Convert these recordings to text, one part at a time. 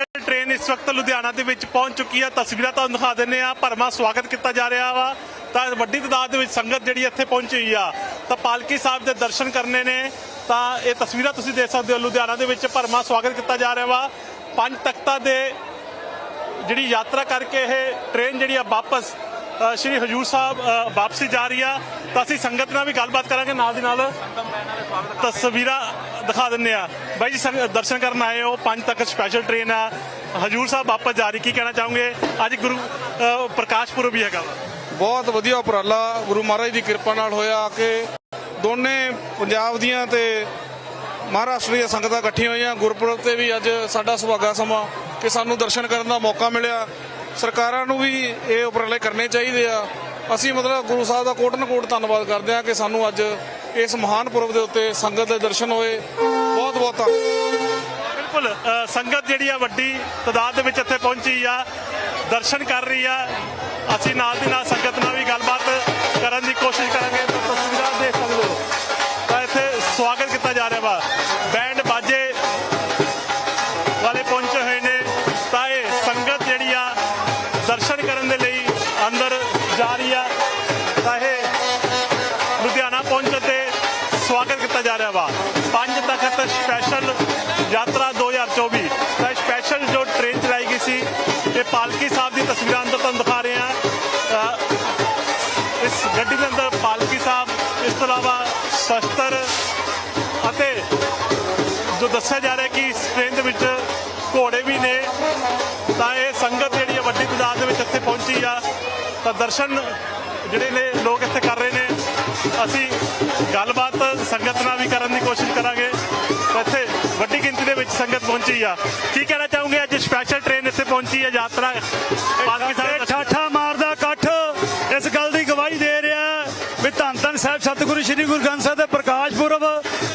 Train ਇਸ ਵਕਤ ਲੁਧਿਆਣਾ ਦੇ ਵਿੱਚ ਪਹੁੰਚ ਚੁੱਕੀ ਆ। ਤਸਵੀਰਾਂ ਤੁਹਾਨੂੰ ਦਿਖਾ ਦਿੰਨੇ ਆ ਭਰਮਾ ਸਵਾਗਤ ਕੀਤਾ ਜਾ ਰਿਹਾ ਵਾ। ਤਾਂ ਵੱਡੀ ਤਦਾਦ ਦੇ ਵਿੱਚ ਸੰਗਤ ਜਿਹੜੀ ਇੱਥੇ ਪਹੁੰਚੀ ਹੋਈ ਆ। ਤਾਂ ਪਾਲਕੀ ਸਾਹਿਬ ਦੇ ਦਰਸ਼ਨ ਕਰਨੇ ਨੇ। ਤਾਂ ਇਹ ਤਸਵੀਰਾਂ ਤੁਸੀਂ ਦੇਖ ਸਕਦੇ ਹੋ। ਲੁਧਿਆਣਾ ਦੇ ਵਿੱਚ ਭਰਮਾ ਸਵਾਗਤ ਕੀਤਾ ਜਾ ਰਿਹਾ ਵਾ। ਪੰਜ ਤਖਤਾਂ ਦੇ ਜਿਹੜੀ ਯਾਤਰਾ ਕਰਕੇ ਇਹ ਟ੍ਰੇਨ ਜਿਹੜੀ ਆ ਵਾਪਸ ਸ਼੍ਰੀ ਹਜੂਰ ਸਾਹਿਬ ਵਾਪਸੀ ਜਾ ਰਹੀ ਆ। ਤਾਂ ਅਸੀਂ ਸੰਗਤ ਨਾਲ ਵੀ ਗੱਲਬਾਤ ਕਰਾਂਗੇ ਨਾਲ ਦੀ ਨਾਲ। ਤਸਵੀਰਾਂ ਦਿਖਾ ਦਿੰਨੇ ਆ। ਬਾਈ ਜੀ, ਸੰਗ- ਦਰਸ਼ਨ ਕਰਨ ਆਏ ਹੋ। ਪੰਜ ਤੱਕ ਸਪੈਸ਼ਲ ਟ੍ਰੇਨ ਆ। ਹਜੂਰ ਸਾਹਿਬ ਵਾਪਸ ਜਾ ਰਹੀ, ਕੀ ਕਹਿਣਾ ਚਾਹੋਗੇ? ਅੱਜ ਗੁਰੂ ਪ੍ਰਕਾਸ਼ ਪੁਰਬ ਵੀ ਹੈਗਾ ਬਹੁਤ ਵਧੀਆ ਉਪਰਾਲਾ। ਗੁਰੂ ਮਹਾਰਾਜ ਦੀ ਕਿਰਪਾ ਨਾਲ ਹੋਇਆ ਕਿ ਦੋਨੇ ਪੰਜਾਬ ਦੀਆਂ ਤੇ ਮਹਾਰਾਸ਼ਟਰ ਦੀਆਂ ਸੰਗਤਾਂ ਇਕੱਠੀਆਂ ਹੋਈਆਂ। ਗੁਰਪੁਰਬ ਤੇ ਵੀ ਅੱਜ ਸਾਡਾ ਸੁਭਾਗਾ ਸਮਾਂ ਕਿ ਸਾਨੂੰ ਦਰਸ਼ਨ ਕਰਨ ਦਾ ਮੌਕਾ ਮਿਲਿਆ। ਸਰਕਾਰਾਂ ਨੂੰ ਵੀ ਇਹ ਉਪਰਾਲੇ ਕਰਨੇ ਚਾਹੀਦੇ ਆ। ਅਸੀਂ ਮਤਲਬ ਗੁਰੂ ਸਾਹਿਬ ਦਾ ਕੋਟਨ ਕੋਟ ਧੰਨਵਾਦ ਕਰਦੇ ਹਾਂ ਕਿ ਸਾਨੂੰ ਅੱਜ ਇਸ ਮਹਾਨ ਪੁਰਬ ਦੇ ਉੱਤੇ ਸੰਗਤ ਦੇ ਦਰਸ਼ਨ ਹੋਏ। ਬਹੁਤ ਬਹੁਤ ਧੰਨਵਾਦ ਬਿਲਕੁਲ ਸੰਗਤ ਜਿਹੜੀ ਆ ਵੱਡੀ ਤਦਾਦ ਦੇ ਵਿੱਚ ਇੱਥੇ ਪਹੁੰਚੀ ਆ, ਦਰਸ਼ਨ ਕਰ ਰਹੀ ਆ। ਅਸੀਂ ਨਾਲ ਦੀ ਨਾਲ ਸੰਗਤ ਨਾਲ ਵੀ ਗੱਲਬਾਤ ਕਰਨ ਦੀ ਕੋਸ਼ਿਸ਼ ਕਰਾਂਗੇ। ਤਸਵੀਰਾਂ ਦੇਖ ਸਕਦੇ ਹੋ। ਤਾਂ ਇੱਥੇ ਸਵਾਗਤ ਕੀਤਾ ਜਾ ਰਿਹਾ ਵਾ। 2024 ਤਾਂ ਸਪੈਸ਼ਲ ਜੋ ਟ੍ਰੇਨ ਚਲਾਈ ਗਈ ਸੀ, ਇਹ ਪਾਲਕੀ ਸਾਹਿਬ ਦੀ ਤਸਵੀਰਾਂ ਅੰਦਰ ਤੁਹਾਨੂੰ ਦਿਖਾ ਰਹੇ ਹਾਂ। ਇਸ ਗੱਡੀ ਦੇ ਅੰਦਰ ਪਾਲਕੀ ਸਾਹਿਬ, ਇਸ ਤੋਂ ਇਲਾਵਾ ਸ਼ਸਤਰ ਅਤੇ ਜੋ ਦੱਸਿਆ ਜਾ ਰਿਹਾ ਕਿ ਇਸ ਟ੍ਰੇਨ ਦੇ ਵਿੱਚ ਘੋੜੇ ਵੀ ਨੇ। ਤਾਂ ਇਹ ਸੰਗਤ ਜਿਹੜੀ ਹੈ ਵੱਡੀ ਤਾਦਾਦ ਦੇ ਵਿੱਚ ਇੱਥੇ ਪਹੁੰਚੀ ਆ। ਤਾਂ ਦਰਸ਼ਨ ਜਿਹੜੇ ਨੇ, ਲੋਕ ਇੱਥੇ ਕਰ ਰਹੇ ਨੇ। ਅਸੀਂ ਗੱਲਬਾਤ ਸੰਗਤ ਨਾਲ ਵੀ ਕਰ ਸੰਗਤ ਆ। ਕੀ ਕਹਿਣਾ ਚਾਹੋਗੇ? ਅੱਜ ਸਪੈਸ਼ਲ ਟ੍ਰੇਨ ਇੱਥੇ ਪਹੁੰਚੀ ਹੈ ਯਾਤਰਾ। ਪਾਲਕੀ ਸਾਹਿਬ ਠਾਠਾ ਮਾਰਦਾ ਇਕੱਠ। ਇਸ ਗੱਲ ਦੀ ਗਵਾਹੀ ਦੇ ਰਿਹਾ ਵੀ ਧੰਨ ਧੰਨ ਸਾਹਿਬ, ਸਤਿਗੁਰੂ ਸ੍ਰੀ ਗੁਰੂ ਗ੍ਰੰਥ ਸਾਹਿਬ ਦੇ ਪ੍ਰਕਾਸ਼ ਪੁਰਬ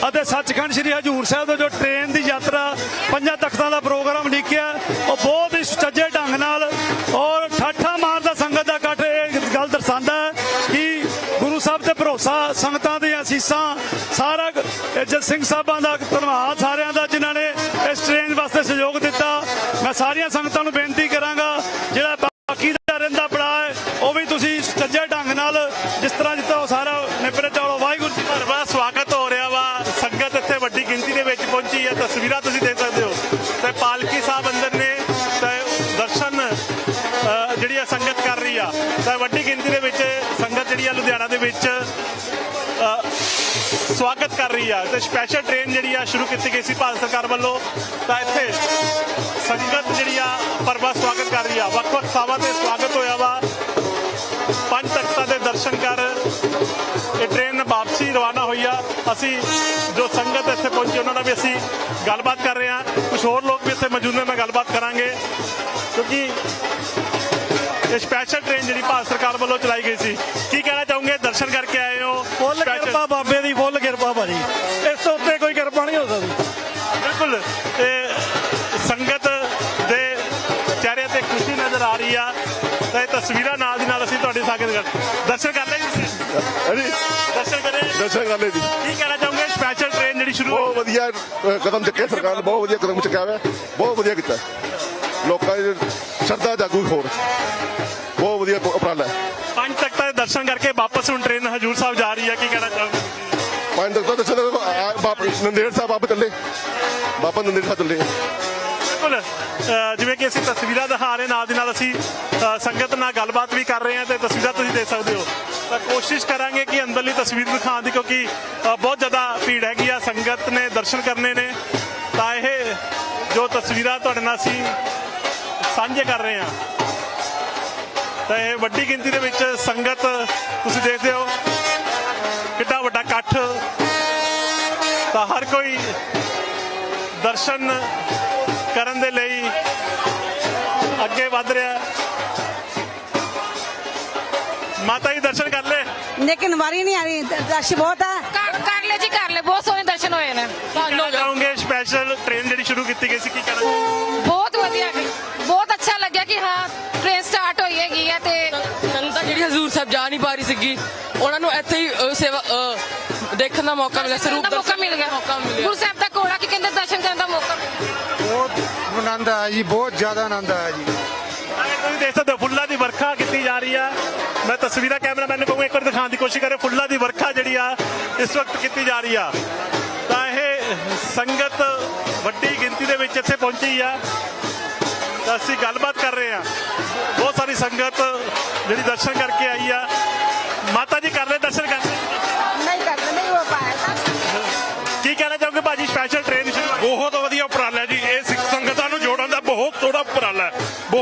ਅਤੇ ਸੱਚਖੰਡ ਸ੍ਰੀ ਹਜੂਰ ਸਾਹਿਬ ਦੇ ਜੋ ਟ੍ਰੇਨ ਦੀ ਯਾਤਰਾ, ਪੰਜਾਂ ਤਖਤਾਂ ਦਾ ਪ੍ਰੋਗਰਾਮ ਲਿਖਿਆ, ਉਹ ਬਹੁਤ ਹੀ ਸੁਚੱਜੇ ਢੰਗ ਨਾਲ ਔਰ ਠਾਠਾ ਮਾਰਦਾ ਸੰਗਤ ਦਾ ਇਕੱਠ। ਇਹ ਗੱਲ ਦਰਸਾਉਂਦਾ ਹੈ ਕਿ ਗੁਰੂ ਸਾਹਿਬ ਤੇ ਭਰੋਸਾ, ਸੰਗਤਾਂ ਦੀਆਂ ਅਸੀਸਾਂ, ਸਾਰਾ ਜਦ ਸਿੰਘ ਸਾਹਿਬਾਂ ਦਾ ਧੰਨਵਾਦ ਸਾਰਿਆਂ ਕਰ ਸਪੈਸ਼ਲ ਟ੍ਰੇਨ ਜਿਹੜੀ ਆ ਸ਼ੁਰੂ ਕੀਤੀ ਗਈ ਸੀ ਭਾਰਤ ਸਰਕਾਰ ਵੱਲੋਂ, ਤਾਂ ਇੱਥੇ ਸੰਗਤ ਜਿਹੜੀ ਆ ਪਰਵਾ ਸਵਾਗਤ ਕਰ ਰਹੀ ਆ। ਵੱਖ-ਵੱਖ ਥਾਵਾਂ ਤੇ ਸਵਾਗਤ ਹੋਇਆ ਵਾ। ਪੰਜ ਤਖਤਾਂ ਦੇ ਦਰਸ਼ਨ ਕਰ ਇਹ ਟ੍ਰੇਨ ਵਾਪਸੀ ਰਵਾਨਾ ਹੋਈ ਆ। ਅਸੀਂ ਜੋ ਸੰਗਤ ਇੱਥੇ ਪਹੁੰਚੀ, ਉਹਨਾਂ ਨਾਲ ਵੀ ਅਸੀਂ ਗੱਲਬਾਤ ਕਰ ਰਹੇ ਹਾਂ ਕੁਝ ਹੋਰ ਲੋਕ ਵੀ ਇੱਥੇ ਮੌਜੂਦ ਨੇ, ਮੈਂ ਗੱਲਬਾਤ ਕਰਾਂਗੇ। ਕਿਉਂਕਿ ਇਹ ਸਪੈਸ਼ਲ ਟ੍ਰੇਨ ਜਿਹੜੀ ਭਾਰਤ ਸਰਕਾਰ ਵੱਲੋਂ ਚਲਾਈ ਗਈ ਸੀ। ਕੀ ਕਹਿਣਾ ਚਾਹੋਗੇ? ਦਰਸ਼ਨ ਕਰਕੇ ਆਏ ਹੋ? ਕਰ। ਦਰਸ਼ਨ ਕਰ ਲਏ ਜੀ। ਤੁਸੀਂ? ਅਰੇ ਦਰਸ਼ਨ ਕਰੇ। ਦਰਸ਼ਨ ਕਰ ਲਏ ਜੀ। ਕੀ ਕਹਿਣਾ ਚਾਹੋਗੇ? ਸਪੈਸ਼ਲ ਟ੍ਰੇਨ ਜਿਹੜੀ ਸ਼ੁਰੂ ਹੋਈ ਬਹੁਤ ਵਧੀਆ ਅ, ਕਦਮ ਚੱਕਿਆ ਸਰਕਾਰ ਨੇ ਬਹੁਤ ਵਧੀਆ ਕਦਮ ਚੱਕਿਆ ਹੋਇਆ। ਬਹੁਤ ਵਧੀਆ ਕੀਤਾ। ਲੋਕਾਂ ਦੀ ਸ਼ਰਧਾ ਜਾਗੂ ਹੋਰ। ਬਹੁਤ ਵਧੀਆ ਉਪ- ਉਪਰਾਲਾ। ਹੈ ਪੰਜ ਤਖਤਾਂ ਦੇ ਦਰਸ਼ਨ ਕਰਕੇ ਵਾਪਸ ਹੁਣ ਟ੍ਰੇਨ ਹਜੂਰ ਸਾਹਿਬ ਜਾ ਰਹੀ ਹੈ। ਕੀ ਕਹਿਣਾ ਚਾਹੋਗੇ? ਪੰਜ ਤੱਕ ਤਾਂ ਦਰਸ਼ਨ ਬਾਬਾ ਨੰਦੇੜ ਸਾਹਿਬ ਆਪ ਚੱਲੇ। ਬਾਬਾ ਨੰਦੇੜ ਸਾਹਿਬ ਚੱਲੇ। ਬਿਲਕੁਲ ਜਿਵੇਂ ਕਿ ਅਸੀਂ ਤਸਵੀਰਾਂ ਦਿਖਾ ਰਹੇ ਨਾਲ ਦੀ ਨਾਲ ਅਸੀਂ ਸੰਗਤ ਨਾਲ ਗੱਲਬਾਤ ਵੀ ਕਰ ਰਹੇ ਹਾਂ ਤੇ ਤਸਵੀਰਾਂ ਤੁਸੀਂ ਦੇਖ ਸਕਦੇ ਹੋ। ਤਾਂ ਕੋਸ਼ਿਸ਼ ਕਰਾਂਗੇ ਕਿ ਅੰਦਰਲੀ ਤਸਵੀਰ ਦਿਖਾਉਣ ਦੀ, ਕਿਉਂਕਿ ਬਹੁਤ ਜ਼ਿਆਦਾ ਭੀੜ ਹੈਗੀ ਆ, ਸੰਗਤ ਨੇ ਦਰਸ਼ਨ ਕਰਨੇ ਨੇ। ਤਾਂ ਇਹ ਜੋ ਤਸਵੀਰਾਂ ਤੁਹਾਡੇ ਨਾਲ ਅਸੀਂ ਸਾਂਝੇ ਕਰ ਰਹੇ ਹਾਂ। ਤਾਂ ਇਹ ਵੱਡੀ ਗਿਣਤੀ ਦੇ ਵਿੱਚ ਸੰਗਤ ਤੁਸੀਂ ਦੇਖਦੇ ਹੋ, ਕਿੱਡਾ ਵੱਡਾ ਇਕੱਠ। ਤਾਂ ਹਰ ਕੋਈ ਦਰਸ਼ਨ ਕਰਨ ਦੇ ਲਈ ਅੱਗੇ ਵੱਧ ਰਿਹਾ। ਮਾਤਾ ਜੀ ਦਰਸ਼ਨ ਕਰ ਲੈ ਲੇਕਿਨ ਵਾਰੀ ਨਹੀਂ ਆ ਰਹੀ ਰਸ਼ ਬਹੁਤ ਹੈ। ਕਰ ਕਰ ਲੈ ਜੀ ਕਰ ਲੈ ਬਹੁਤ ਸੋਹਣੇ ਦਰਸ਼ਨ ਹੋਏ ਨੇ। ਕਹਿਣਾ ਚਾਹੋਗੇ? ਸਪੈਸ਼ਲ ਟ੍ਰੇਨ ਜਿਹੜੀ ਸ਼ੁਰੂ ਕੀਤੀ ਗਈ ਸੀ ਕੀ ਚਾਹੋਗੇ? ਬਹੁਤ ਵਧੀਆ ਬਹੁਤ ਅੱਛਾ ਲੱਗਿਆ ਕਿ ਹਾਂ ਟ੍ਰੇਨ ਸਟਾਰਟ ਹੋਈ ਹੈਗੀ ਹੈ ਤੇ ਸੰਗਤਾਂ ਜਿਹੜੀ ਹਜ਼ੂਰ ਸਾਹਿਬ ਜਾ ਨਹੀਂ ਪਾ ਰਹੀ ਸੀਗੀ ਉਹਨਾਂ ਨੂੰ ਇੱਥੇ ਹੀ ਸੇਵਾ ਦੇਖਣ ਦਾ ਮੌਕਾ ਮਿਲਿਆ ਸਰੂਪ ਦਾ ਮੌਕਾ ਮਿਲ ਗਿਆ। ਗੁਰੂ ਸਾਹਿਬ ਦਾ ਕੋੜਾ ਕਿ ਕਹਿੰਦੇ ਦਰਸ਼ਨ ਕਰਨ ਦਾ ਮੌਕਾ ਬਹੁਤ ਆਨੰਦ ਆਇਆ ਜੀ ਬਹੁਤ ਜ਼ਿਆਦਾ ਆਨੰਦ ਆਇਆ ਜੀ। ਤੁਸੀਂ ਦੇਖ ਸਕਦੇ ਹੋ ਫੁੱਲਾਂ ਦੀ ਵਰਖਾ ਕੀਤੀ ਜਾ ਰਹੀ ਆ। ਮੈਂ ਤਸਵੀਰਾਂ ਕੈਮਰਾਮੈਨ ਨੂੰ ਕਹੂੰਗਾ ਇੱਕ ਵਾਰ ਦਿਖਾਉਣ ਦੀ ਕੋਸ਼ਿਸ਼ ਕਰੇ ਫੁੱਲਾਂ ਦੀ ਵਰਖਾ ਜਿਹੜੀ ਆ ਇਸ ਵਕਤ ਕੀਤੀ ਜਾ ਰਹੀ ਆ। ਤਾਂ ਇਹ ਸੰਗਤ ਵੱਡੀ ਗਿਣਤੀ ਦੇ ਵਿੱਚ ਇੱਥੇ ਪਹੁੰਚੀ ਆ। ਤਾਂ ਅਸੀਂ ਗੱਲਬਾਤ ਕਰ ਰਹੇ ਆ। ਬਹੁਤ ਸਾਰੀ ਸੰਗਤ ਜਿਹੜੀ ਦਰਸ਼ਨ ਕਰਕੇ ਆਈ ਆ। ਮਾਤਾ ਜੀ ਕਰ ਲੈ ਦਰਸ਼ਨ ਕਰ ਨਹੀਂ ਕਰਦਾ ਨਹੀਂ ਹੋ ਪਾਇਆ ਕੀ ਕਹਿਣਾ ਚਾਹੋਗੇ ਭਾਜੀ ਸਪੈਸ਼ਲ ਟ੍ਰੇਨ ਸ਼ੁਰੂ ਬਹੁਤ ਵਧੀਆ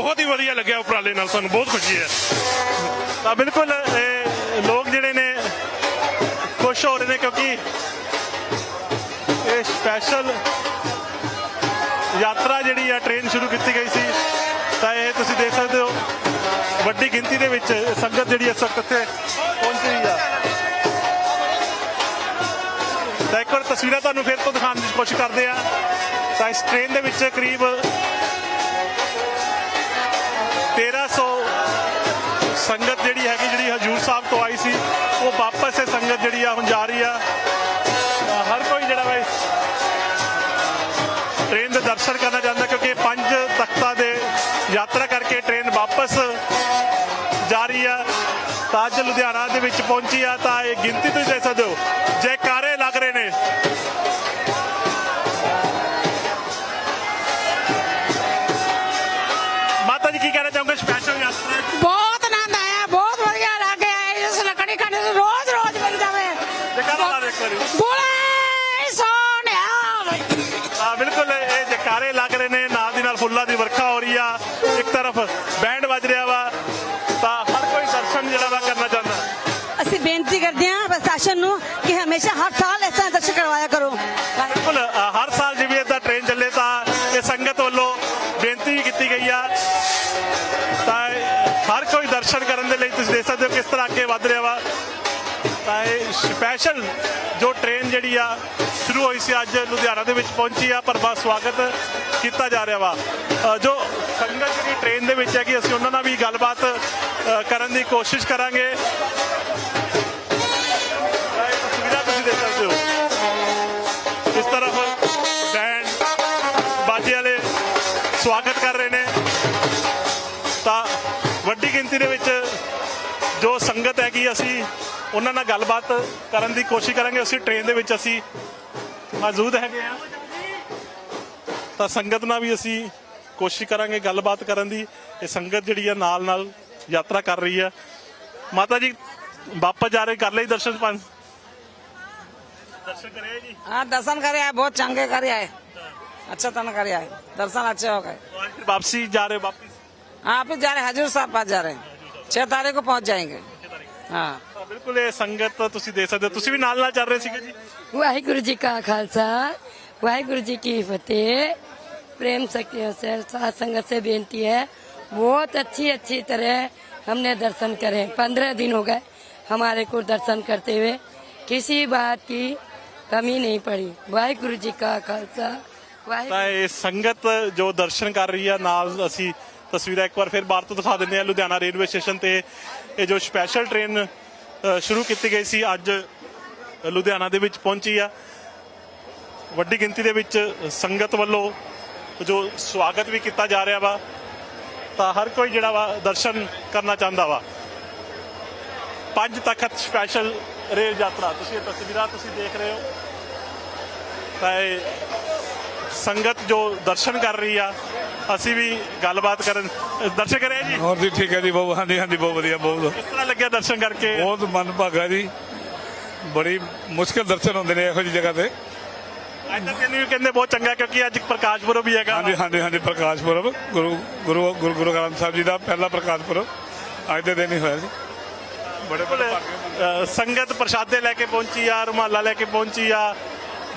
ਬਹੁਤ ਹੀ ਵਧੀਆ ਲੱਗਿਆ ਉਪਰਾਲੇ ਨਾਲ, ਸਾਨੂੰ ਬਹੁਤ ਖੁਸ਼ੀ ਹੈ। ਤਾਂ ਬਿਲਕੁਲ ਇਹ ਲੋਕ ਜਿਹੜੇ ਨੇ, ਖੁਸ਼ ਹੋ ਰਹੇ ਨੇ ਕਿਉਂਕਿ ਇਹ ਸਪੈਸ਼ਲ ਯਾਤਰਾ ਜਿਹੜੀ ਆ ਟ੍ਰੇਨ ਸ਼ੁਰੂ ਕੀਤੀ ਗਈ ਸੀ। ਤਾਂ ਇਹ ਤੁਸੀਂ ਦੇਖ ਸਕਦੇ ਹੋ, ਵੱਡੀ ਗਿਣਤੀ ਦੇ ਵਿੱਚ ਸੰਗਤ ਜਿਹੜੀ ਇਸ ਵਕਤ ਇੱਥੇ ਪਹੁੰਚ ਰਹੀ ਆ। ਤਾਂ ਇੱਕ ਵਾਰ ਤਸਵੀਰਾਂ ਤੁਹਾਨੂੰ ਫਿਰ ਤੋਂ ਦਿਖਾਉਣ ਦੀ ਕੋਸ਼ਿਸ਼ ਕਰਦੇ ਆ। ਤਾਂ ਇਸ ਟ੍ਰੇਨ ਦੇ ਵਿੱਚ ਕਰੀਬ 1300 ਸੰਗਤ ਜਿਹੜੀ ਹੈਗੀ, ਜਿਹੜੀ ਹਜੂਰ ਸਾਹਿਬ ਤੋਂ ਆਈ ਸੀ, ਉਹ ਵਾਪਸ ਇਹ ਸੰਗਤ ਜਿਹੜੀ ਆ ਹੁਣ ਜਾ ਰਹੀ ਆ। ਹਰ ਕੋਈ ਜਿਹੜਾ ਵਾ ਟ੍ਰੇਨ ਦੇ ਦਰਸ਼ਨ ਕਰਨਾ ਚਾਹੁੰਦਾ, ਕਿਉਂਕਿ ਪੰਜ ਤਖਤਾਂ ਦੇ ਯਾਤਰਾ ਕਰਕੇ ਟ੍ਰੇਨ ਵਾਪਸ ਜਾ ਰਹੀ ਆ। ਤਾਂ ਅੱਜ ਲੁਧਿਆਣਾ ਦੇ ਵਿੱਚ ਪਹੁੰਚੀ ਆ, ਤਾਂ ਇਹ ਗਿਣਤੀ ਤੁਸੀਂ ਦੇਖ ਸਕਦੇ ਹੋ। ਰੋਜ਼ ਰੋਜ਼ ਮਿਲ ਜਾਵੇ। ਜੈਕਾਰਾ ਲਾ ਦੇ ਇੱਕ ਵਾਰੀ। ਬੋਲੇ ਸੋਨਿਆ ਆ ਬਿਲਕੁਲ ਇਹ ਜਕਾਰੇ ਲੱਗ ਰਹੇ ਨੇ। ਨਾਲ ਦੀ ਨਾਲ ਫੁੱਲਾਂ ਦੀ ਵਰਖਾ ਹੋ ਰਹੀ ਆ। ਇੱਕ ਤਰਫ ਬੈਂਡ ਵੱਜ ਰਿਹਾ ਵਾ। ਤਾਂ ਹਰ ਕੋਈ ਦਰਸ਼ਨ ਜਿਹੜਾ ਵਾ ਕਰਨਾ ਚਾਹੁੰਦਾ। ਅਸੀਂ ਬੇਨਤੀ ਕਰਦੇ ਹਾਂ ਪ੍ਰਸ਼ਾਸਨ ਨੂੰ ਕਿ ਹਮੇਸ਼ਾ ਹਰ ਸਾਲ ਇਸ ਤਰ੍ਹਾਂ ਦਰਸ਼ਨ ਕਰਵਾਇਆ ਕਰੋ। ਬਿਲਕੁਲ ਹਰ ਸਾਲ ਜਿਵੇਂ ਇਦਾਂ ਟ੍ਰੇਨ ਚੱਲੇ ਤਾਂ ਇਹ ਸੰਗਤ ਵੱਲੋਂ ਬੇਨਤੀ ਵੀ ਕੀਤੀ ਗਈ ਆ। ਤਾਂ ਹਰ ਕੋਈ ਦਰਸ਼ਨ ਕਰਨ ਦੇ ਲਈ ਤੁਸੀਂ ਦੇਖ ਸਕਦੇ ਹੋ ਕਿਸ ਤਰ੍ਹਾਂ ਅੱਗੇ ਵੱਧ ਰਿਹਾ ਵਾ। ਤਾਂ ਇਹ ਸਪੈਸ਼ਲ ਜੋ ਟ੍ਰੇਨ ਜਿਹੜੀ ਆ, ਸ਼ੁਰੂ ਹੋਈ ਸੀ ਅੱਜ ਲੁਧਿਆਣਾ ਦੇ ਵਿੱਚ ਪਹੁੰਚੀ ਆ, ਪਰ ਬਸ ਸਵਾਗਤ ਕੀਤਾ ਜਾ ਰਿਹਾ ਵਾ। ਜੋ ਸੰਗਤ ਜਿਹੜੀ ਟ੍ਰੇਨ ਦੇ ਵਿੱਚ ਹੈ ਕਿ ਅਸੀਂ ਉਹਨਾਂ ਨਾਲ ਵੀ ਗੱਲਬਾਤ ਕਰਨ ਦੀ ਕੋਸ਼ਿਸ਼ ਕਰਾਂਗੇ। ਤਸਵੀਰਾਂ ਤੁਸੀਂ ਦੇਖ ਸਕਦੇ ਹੋ। ਇਸ ਤਰਫ ਬੈਂਡ ਬਾਜੇ ਵਾਲੇ ਸਵਾਗਤ ਕਰ ਰਹੇ ਨੇ। ਤਾਂ ਵੱਡੀ ਗਿਣਤੀ ਦੇ ਵਿੱਚ ਜੋ ਸੰਗਤ ਹੈਗੀ, ਅਸੀਂ ਉਹਨਾਂ ਨਾਲ ਗੱਲਬਾਤ ਕਰਨ ਦੀ ਕੋਸ਼ਿਸ਼ ਕਰਾਂਗੇ ਅਸੀਂ ਟ੍ਰੇਨ ਦੇ ਵਿੱਚ ਅਸੀਂ ਮੌਜੂਦ ਹੈਗੇ ਆ ਤਾਂ ਸੰਗਤ ਨਾਲ ਵੀ ਅਸੀਂ ਕੋਸ਼ਿਸ਼ ਕਰਾਂਗੇ ਗੱਲਬਾਤ ਕਰਨ ਦੀ ਇਹ ਸੰਗਤ ਜਿਹੜੀ ਆ ਨਾਲ ਨਾਲ ਯਾਤਰਾ ਕਰ ਰਹੀ ਆ ਮਾਤਾ ਜੀ ਵਾਪਸ ਜਾ ਰਹੇ ਕਰ ਲਈ ਦਰਸ਼ਨ ਪੰਜ ਦਰਸ਼ਨ ਕਰਿਆ ਜੀ हाँ दर्शन करे आए बहुत चंगे करे आए अच्छा तरह करे आए दर्शन अच्छे हो गए तो आज फिर वापसी जा रहे हो वापस हाँ फिर जा रहे हजूर साहब पास जा रहे हैं छह तारीख को पहुंच जाएंगे हाँ ਤਾਂ ਬਿਲਕੁਲ ਇਹ ਸੰਗਤ ਤੁਸੀਂ ਦੇਖ ਸਕਦੇ ਹੋ ਤੁਸੀਂ ਵੀ ਨਾਲ ਨਾਲ ਚੱਲ ਰਹੇ ਸੀਗੇ ਜੀ ਵਾਹਿਗੁਰੂ ਜੀ ਕਾ ਖਾਲਸਾ ਵਾਹਿਗੁਰੂ ਜੀ ਕੀ ਫਤਿਹ प्रेम शक्तियों से साथ संगत से बेनती है बहुत अच्छी अच्छी तरह हमने दर्शन करे पंद्रह दिन हो गए हमारे को दर्शन करते हुए किसी बात की कमी नहीं पड़ी वाहिगुरु जी का खालसा वाहिगुरु ਤਾਂ ਇਹ ਸੰਗਤ ਜੋ ਦਰਸ਼ਨ ਕਰ ਰਹੀ ਆ ਨਾਲ ਅਸੀਂ ਤਸਵੀਰਾਂ ਇੱਕ ਵਾਰ ਫਿਰ ਬਾਹਰ ਤੋਂ ਦਿਖਾ ਦਿੰਦੇ ਆ ਲੁਧਿਆਣਾ ਰੇਲਵੇ ਸਟੇਸ਼ਨ ਤੇ ਇਹ ਜੋ ਸਪੈਸ਼ਲ ਟ੍ਰੇਨ ਸ਼ੁਰੂ ਕੀਤੀ ਗਈ ਸੀ, ਅੱਜ ਲੁਧਿਆਣਾ ਦੇ ਵਿੱਚ ਪਹੁੰਚੀ ਆ। ਵੱਡੀ ਗਿਣਤੀ ਦੇ ਵਿੱਚ ਸੰਗਤ ਵੱਲੋਂ ਜੋ ਸਵਾਗਤ ਵੀ ਕੀਤਾ ਜਾ ਰਿਹਾ ਵਾ, ਤਾਂ ਹਰ ਕੋਈ ਜਿਹੜਾ ਵਾ ਦਰਸ਼ਨ ਕਰਨਾ ਚਾਹੁੰਦਾ ਵਾ। ਪੰਜ ਤਖਤ ਸਪੈਸ਼ਲ ਰੇਲ ਯਾਤਰਾ, ਤੁਸੀਂ ਇਹ ਤਸਵੀਰਾਂ ਤੁਸੀਂ ਦੇਖ ਰਹੇ ਹੋ। ਤਾਂ ਇਹ ਸੰਗਤ ਜੋ ਦਰਸ਼ਨ ਕਰ ਰਹੀ ਆ ਅਸੀਂ ਵੀ ਗੱਲਬਾਤ ਕਰਨ ਦਰਸ਼ਨ ਕਰਿਆ ਜੀ? ਹੋਰ ਜੀ ਠੀਕ ਹੈ ਜੀ ਬਹੁਤ ਹਾਂਜੀ ਹਾਂਜੀ ਬਹੁਤ ਵਧੀਆ ਬਹੁਤ ਕਿਸ ਤਰ੍ਹਾਂ ਲੱਗਿਆ ਦਰਸ਼ਨ ਕਰਕੇ? ਬਹੁਤ ਮਨ ਭਾਗਾ ਜੀ। ਬੜੀ ਮੁਸ਼ਕਲ ਦਰਸ਼ਨ ਹੁੰਦੇ ਨੇ ਇਹੋ ਜਿਹੀ ਜਗ੍ਹਾ ਤੇ। ਅੱਜ ਦਿਨ ਵੀ ਕਹਿੰਦੇ ਬਹੁਤ ਚੰਗਾ ਕਿਉਂਕਿ ਅੱਜ ਪ੍ਰਕਾਸ਼ ਪੁਰਬ ਵੀ ਹੈਗਾ। ਹਾਂਜੀ ਹਾਂਜੀ ਹਾਂਜੀ ਪ੍ਰਕਾਸ਼ ਪੁਰਬ। ਗੁਰੂ ਗੁਰੂ ਗੁਰੂ ਗੁਰੂ ਗ੍ਰੰਥ ਸਾਹਿਬ ਜੀ ਦਾ ਪਹਿਲਾ ਪ੍ਰਕਾਸ਼ ਪੁਰਬ। ਅੱਜ ਦੇ ਦਿਨ ਹੀ ਹੋਇਆ ਸੀ ਬੜੇ ਬੜੇ ਸੰਗਤ ਪ੍ਰਸ਼ਾਦੇ ਲੈ ਕੇ ਪਹੁੰਚੀ ਆ ਰੁਮਾਲਾ ਲੈ ਕੇ ਪਹੁੰਚੀ ਆ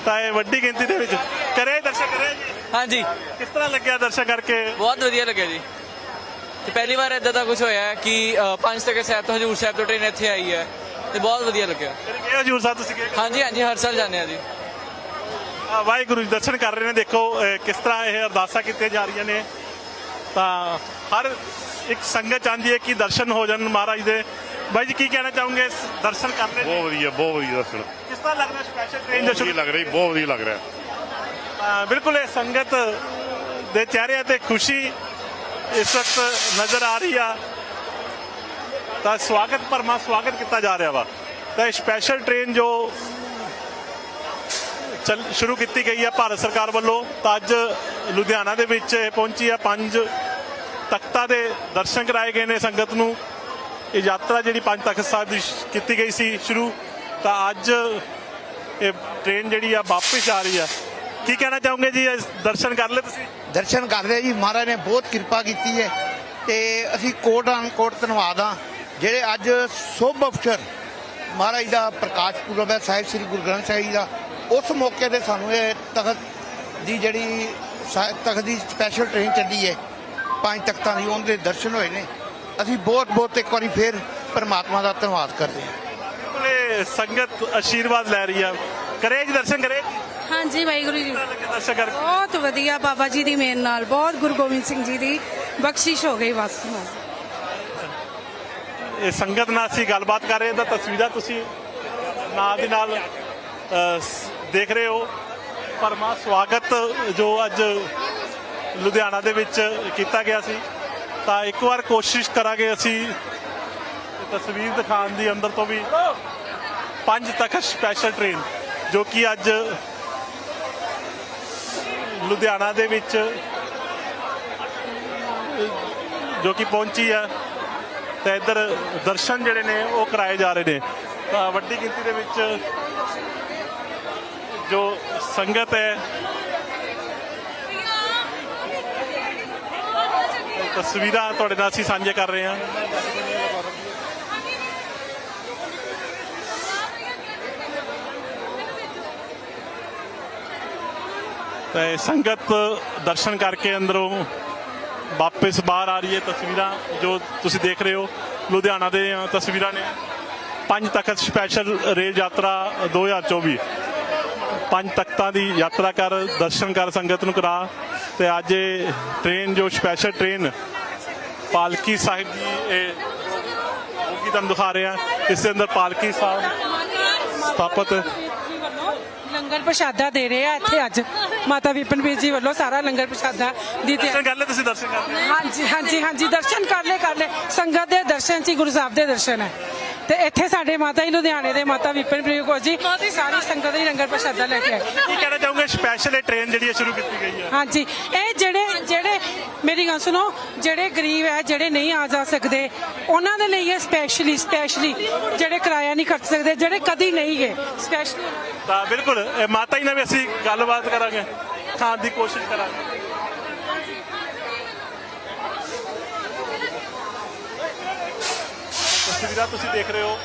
ਤਾਂ ਇਹ ਵੱਡੀ ਗਿਣਤੀ ਦੇ ਵਿੱਚ ਕਰੇ ਦਰਸ਼ਨ ਕਰੇ ਜੀ ਹਾਂਜੀ। ਕਿਸ ਤਰ੍ਹਾਂ ਲੱਗਿਆ ਦਰਸ਼ਨ ਕਰਕੇ? ਬਹੁਤ ਵਧੀਆ ਲੱਗਿਆ ਜੀ। ਤੇ ਪਹਿਲੀ ਵਾਰ ਇਦਾਂ ਦਾ ਕੁਝ ਹੋਇਆ ਹੈ ਕਿ ਅ, ਪੰਜ ਤਖਤ ਸਾਹਿਬ ਤੋਂ ਹਜੂਰ ਸਾਹਿਬ ਤੋਂ ਟ੍ਰੇਨ ਇੱਥੇ ਆਈ ਹੈ ਤੇ ਬਹੁਤ ਵਧੀਆ ਲੱਗਿਆ। ਗਏ ਹਜੂਰ ਸਾਹਿਬ ਤੁਸੀਂ ਗਏ ਹਾਂਜੀ ਹਾਂਜੀ ਹਰ ਸਾਲ ਜਾਂਦੇ ਆ ਜੀ। ਆ, ਵਾਹਿਗੁਰੂ ਜੀ ਦਰਸ਼ਨ ਕਰ ਰਹੇ ਨੇ ਦੇਖੋ ਅਹ, ਕਿਸ ਤਰ੍ਹਾਂ ਇਹ ਅਰਦਾਸਾਂ ਕੀਤੀਆਂ ਜਾ ਰਹੀਆਂ ਨੇ। ਤਾਂ ਹਰ ਇੱਕ ਸੰਗਤ ਚਾਹੁੰਦੀ ਹੈ ਕਿ ਦਰਸ਼ਨ ਹੋ ਜਾਣ ਮਹਾਰਾਜ ਦੇ। ਬਾਈ ਜੀ ਕੀ ਕਹਿਣਾ ਚਾਹੋਗੇ? ਇਸ ਦਰਸ਼ਨ ਕਰ ਰਹੇ ਨੇ? ਬਹੁਤ ਵਧੀਆ ਬਹੁਤ ਵਧੀਆ ਦਰਸ਼ਨ। ਕਿਸ ਤਰ੍ਹਾਂ ਲੱਗਦਾ ਸਪੈਸ਼ਲ ਟ੍ਰੇਨ ਵਧੀਆ ਸ਼ੁਰੂ? ਲੱਗ ਰਹੀ ਬਹੁਤ ਵਧੀਆ ਲੱਗ ਰਿਹਾ। ਬਿਲਕੁਲ ਇਹ ਸੰਗਤ ਦੇ ਚਿਹਰਿਆਂ ਤੇ ਖੁਸ਼ੀ ਇਸ ਵਕਤ ਨਜ਼ਰ ਆ ਰਹੀ ਆ। ਤਾਂ ਸਵਾਗਤ ਭਰਮਾ ਸਵਾਗਤ ਕੀਤਾ ਜਾ ਰਿਹਾ ਵਾ। ਤਾਂ ਇਹ ਸਪੈਸ਼ਲ ਟ੍ਰੇਨ ਜੋ ਚੱਲ, ਸ਼ੁਰੂ ਕੀਤੀ ਗਈ ਆ ਭਾਰਤ ਸਰਕਾਰ ਵੱਲੋਂ, ਤਾਂ ਅੱਜ ਲੁਧਿਆਣਾ ਦੇ ਵਿੱਚ ਇਹ ਪਹੁੰਚੀ ਆ। ਪੰਜ ਤਖਤਾਂ ਦੇ ਦਰਸ਼ਨ ਕਰਾਏ ਗਏ ਨੇ ਸੰਗਤ ਨੂੰ। ਇਹ ਯਾਤਰਾ ਜਿਹੜੀ ਪੰਜ ਤਖਤ ਸਾਹਿਬ ਦੀ ਕੀਤੀ ਗਈ ਸੀ ਸ਼ੁਰੂ। ਤਾਂ ਅੱਜ ਇਹ ਟ੍ਰੇਨ ਜਿਹੜੀ ਆ ਵਾਪਸ ਆ ਰਹੀ ਆ। ਕੀ ਕਹਿਣਾ ਚਾਹੋਗੇ ਜੀ? ਦਰਸ਼ਨ ਕਰ ਲਏ ਤੁਸੀਂ? ਦਰਸ਼ਨ ਕਰ ਰਹੇ ਜੀ। ਮਹਾਰਾਜ ਨੇ ਬਹੁਤ ਕਿਰਪਾ ਕੀਤੀ ਹੈ ਤੇ ਅਸੀਂ ਕੋਟ ਅਨਕੋਟ ਧੰਨਵਾਦ ਹਾਂ ਜਿਹੜੇ ਅੱਜ ਸ਼ੁਭ ਅਵਸਰ ਮਹਾਰਾਜ ਦਾ ਪ੍ਰਕਾਸ਼ ਪੁਰਬ ਹੈ ਸਾਹਿਬ ਸ੍ਰੀ ਗੁਰੂ ਗ੍ਰੰਥ ਸਾਹਿਬ ਜੀ ਦਾ ਉਸ ਮੌਕੇ ਤੇ ਸਾਨੂੰ ਇਹ ਤਖਤ ਦੀ ਜਿਹੜੀ ਤਖਤ ਦੀ ਸਪੈਸ਼ਲ ਟ੍ਰੇਨ ਚੱਲੀ ਹੈ। ਪੰਜ ਤਖਤਾਂ ਦੀ ਉਹਨਾਂ ਦੇ ਦਰਸ਼ਨ ਹੋਏ ਨੇ। ਅਸੀਂ ਬਹੁਤ ਬਹੁਤ ਇੱਕ ਵਾਰੀ ਫੇਰ ਪਰਮਾਤਮਾ ਦਾ ਧੰਨਵਾਦ ਕਰਦੇ ਹਾਂ। ਸੰਗਤ ਆਸ਼ੀਰਵਾਦ ਲੈ ਰਹੀ ਆ। ਕਰੇ ਜੀ ਦਰਸ਼ਨ ਕਰੇ ਹਾਂਜੀ ਵਾਹਿਗੁਰੂ ਜੀ। ਕਰਕੇ? ਬਹੁਤ ਵਧੀਆ ਬਾਬਾ ਜੀ ਦੀ ਮਿਹਰ ਨਾਲ ਬਹੁਤ ਗੁਰੂ ਗੋਬਿੰਦ ਸਿੰਘ ਜੀ ਦੀ ਬਖਸ਼ਿਸ਼ ਹੋ ਗਈ ਬਸ ਇਹ ਸੰਗਤ ਨਾਲ ਅਸੀਂ ਗੱਲਬਾਤ ਕਰ ਰਹੇ ਤਾਂ ਤਸਵੀਰਾਂ ਤੁਸੀਂ ਨਾਲ ਦੀ ਨਾਲ ਦੇਖ ਰਹੇ ਹੋ। ਪਰਮਾ ਸਵਾਗਤ ਜੋ ਅੱਜ ਲੁਧਿਆਣਾ ਦੇ ਵਿੱਚ ਕੀਤਾ ਗਿਆ ਸੀ। ਤਾਂ ਇੱਕ ਵਾਰ ਕੋਸ਼ਿਸ਼ ਕਰਾਂਗੇ ਅਸੀਂ ਤਸਵੀਰ ਦਿਖਾਉਣ ਦੀ ਅੰਦਰ ਤੋਂ ਵੀ ਪੰਜ ਤਖਤ ਸਪੈਸ਼ਲ ਟ੍ਰੇਨ ਜੋ ਕਿ ਅੱਜ ਲੁਧਿਆਣਾ ਦੇ ਵਿੱਚ ਜੋ ਕਿ ਪਹੁੰਚੀ ਆ ਤੇ ਇੱਧਰ ਦਰਸ਼ਨ ਜਿਹੜੇ ਨੇ ਉਹ ਕਰਾਏ ਜਾ ਰਹੇ ਨੇ। ਤਾਂ ਵੱਡੀ ਗਿਣਤੀ ਦੇ ਵਿੱਚ ਜੋ ਸੰਗਤ ਹੈ ਤਸਵੀਰਾਂ ਤੁਹਾਡੇ ਨਾਲ ਅਸੀਂ ਸਾਂਝੇ ਕਰ ਰਹੇ ਹਾਂ। ਤੇ ਸੰਗਤ ਦਰਸ਼ਨ ਕਰਕੇ ਅੰਦਰੋਂ ਵਾਪਸ ਬਾਹਰ ਆ ਰਹੀ ਹੈ ਤਸਵੀਰਾਂ, ਜੋ ਤੁਸੀਂ ਦੇਖ ਰਹੇ ਹੋ, ਲੁਧਿਆਣਾ ਦੇ ਤਸਵੀਰਾਂ ਨੇ। ਪੰਜ ਤਖਤ ਸਪੈਸ਼ਲ ਰੇਲ ਯਾਤਰਾ 2024 ਪੰਜ ਤਖਤਾਂ ਦੀ ਯਾਤਰਾ ਕਰ, ਦਰਸ਼ਨ ਕਰ ਸੰਗਤ ਨੂੰ ਕਰਾ। ਤੇ ਅੱਜ ਇਹ ਟ੍ਰੇਨ ਜੋ ਸਪੈਸ਼ਲ ਟ੍ਰੇਨ ਪਾਲਕੀ ਸਾਹਿਬ ਦੀ ਇਹ ਉਹ ਕੀ ਤੁਹਾਨੂੰ ਦਿਖਾ ਰਹੇ। ਆ ਇਸ ਦੇ ਅੰਦਰ ਪਾਲਕੀ ਸਾਹਿਬ ਸਥਾਪਿਤ ਲੰਗਰ ਪ੍ਰਸ਼ਾਦਾ ਦੇ ਰਹੇ ਆ ਇੱਥੇ ਅੱਜ। ਮਾਤਾ ਵਿਪਨਵੀਰ ਜੀ ਵੱਲੋਂ ਸਾਰਾ ਲੰਗਰ ਪ੍ਰਸ਼ਾਦਾ ਦੀ ਦਰਸ਼ਨ ਕਰ ਲੈ ਤੁਸੀਂ ਦਰਸ਼ਨ ਕਰ ਲਏ? ਹਾਂਜੀ ਹਾਂਜੀ ਹਾਂਜੀ ਦਰਸ਼ਨ ਕਰ ਲੈ ਕਰ ਲੈ ਸੰਗਤ ਦੇ ਦਰਸ਼ਨ ਸੀ ਗੁਰੂ ਸਾਹਿਬ ਦੇ ਦਰਸ਼ਨ ਹੈ। ਤੇ ਇੱਥੇ ਸਾਡੇ ਮਾਤਾ ਜੀ ਲੁਧਿਆਣੇ ਦੇ ਮਾਤਾ ਵਿਪਨਪ੍ਰੀਤ ਕੌਰ ਜੀ ਸਾਰੀ ਸੰਗਤ ਹੀ ਲੰਗਰ ਪ੍ਰਸ਼ਾਦਾ ਲੈ ਕੇ ਆਏ। ਕੀ ਕਹਿਣਾ ਚਾਹੋਗੇ? ਸਪੈਸ਼ਲ ਇਹ ਟ੍ਰੇਨ ਜਿਹੜੀ ਹੈ ਸ਼ੁਰੂ ਕੀਤੀ ਗਈ ਹੈ। ਹਾਂਜੀ ਇਹ ਜਿਹੜੇ ਜਿਹੜੇ ਮੇਰੀ ਗੱਲ ਸੁਣੋ ਜਿਹੜੇ ਗਰੀਬ ਹੈ ਜਿਹੜੇ ਨਹੀਂ ਆ ਜਾ ਸਕਦੇ ਉਹਨਾਂ ਦੇ ਲਈ ਇਹ ਸਪੈਸ਼ਲੀ ਸਪੈਸ਼ਲੀ ਜਿਹੜੇ ਕਿਰਾਇਆ ਨਹੀਂ ਖਰਚ ਸਕਦੇ ਜਿਹੜੇ ਕਦੀ ਨਹੀਂ ਗਏ ਸਪੈਸ਼ਲੀ ਤਾਂ ਬਿਲਕੁਲ, ਇਹ ਮਾਤਾ ਜੀ ਨਾਲ ਵੀ ਅਸੀਂ ਗੱਲਬਾਤ ਕਰਾਂਗੇ, ਖਾਣ ਦੀ ਕੋਸ਼ਿਸ਼ ਕਰਾਂਗੇ। ਤਸਵੀਰਾਂ ਤੁਸੀਂ ਦੇਖ ਰਹੇ ਹੋ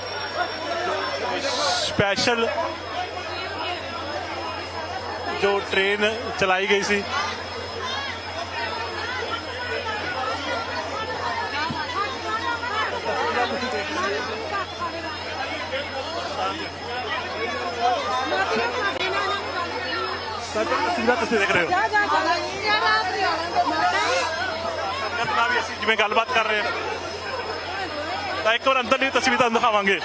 ਸਪੈਸ਼ਲ ਜੋ ਟ੍ਰੇਨ ਚਲਾਈ ਗਈ ਸੀ। ਤਾਂ ਤਸਵੀਰਾਂ ਤੁਸੀਂ ਦੇਖ ਰਹੇ ਹੋ। ਸੰਗਤ ਨਾਲ ਵੀ ਅਸੀਂ ਜਿਵੇਂ ਗੱਲਬਾਤ ਕਰ ਰਹੇ ਹਾਂ। ਤਾਂ ਇੱਕ ਵਾਰ ਅੰਦਰਲੀ ਤਸਵੀਰ ਤੁਹਾਨੂੰ ਦਿਖਾਵਾਂਗੇ।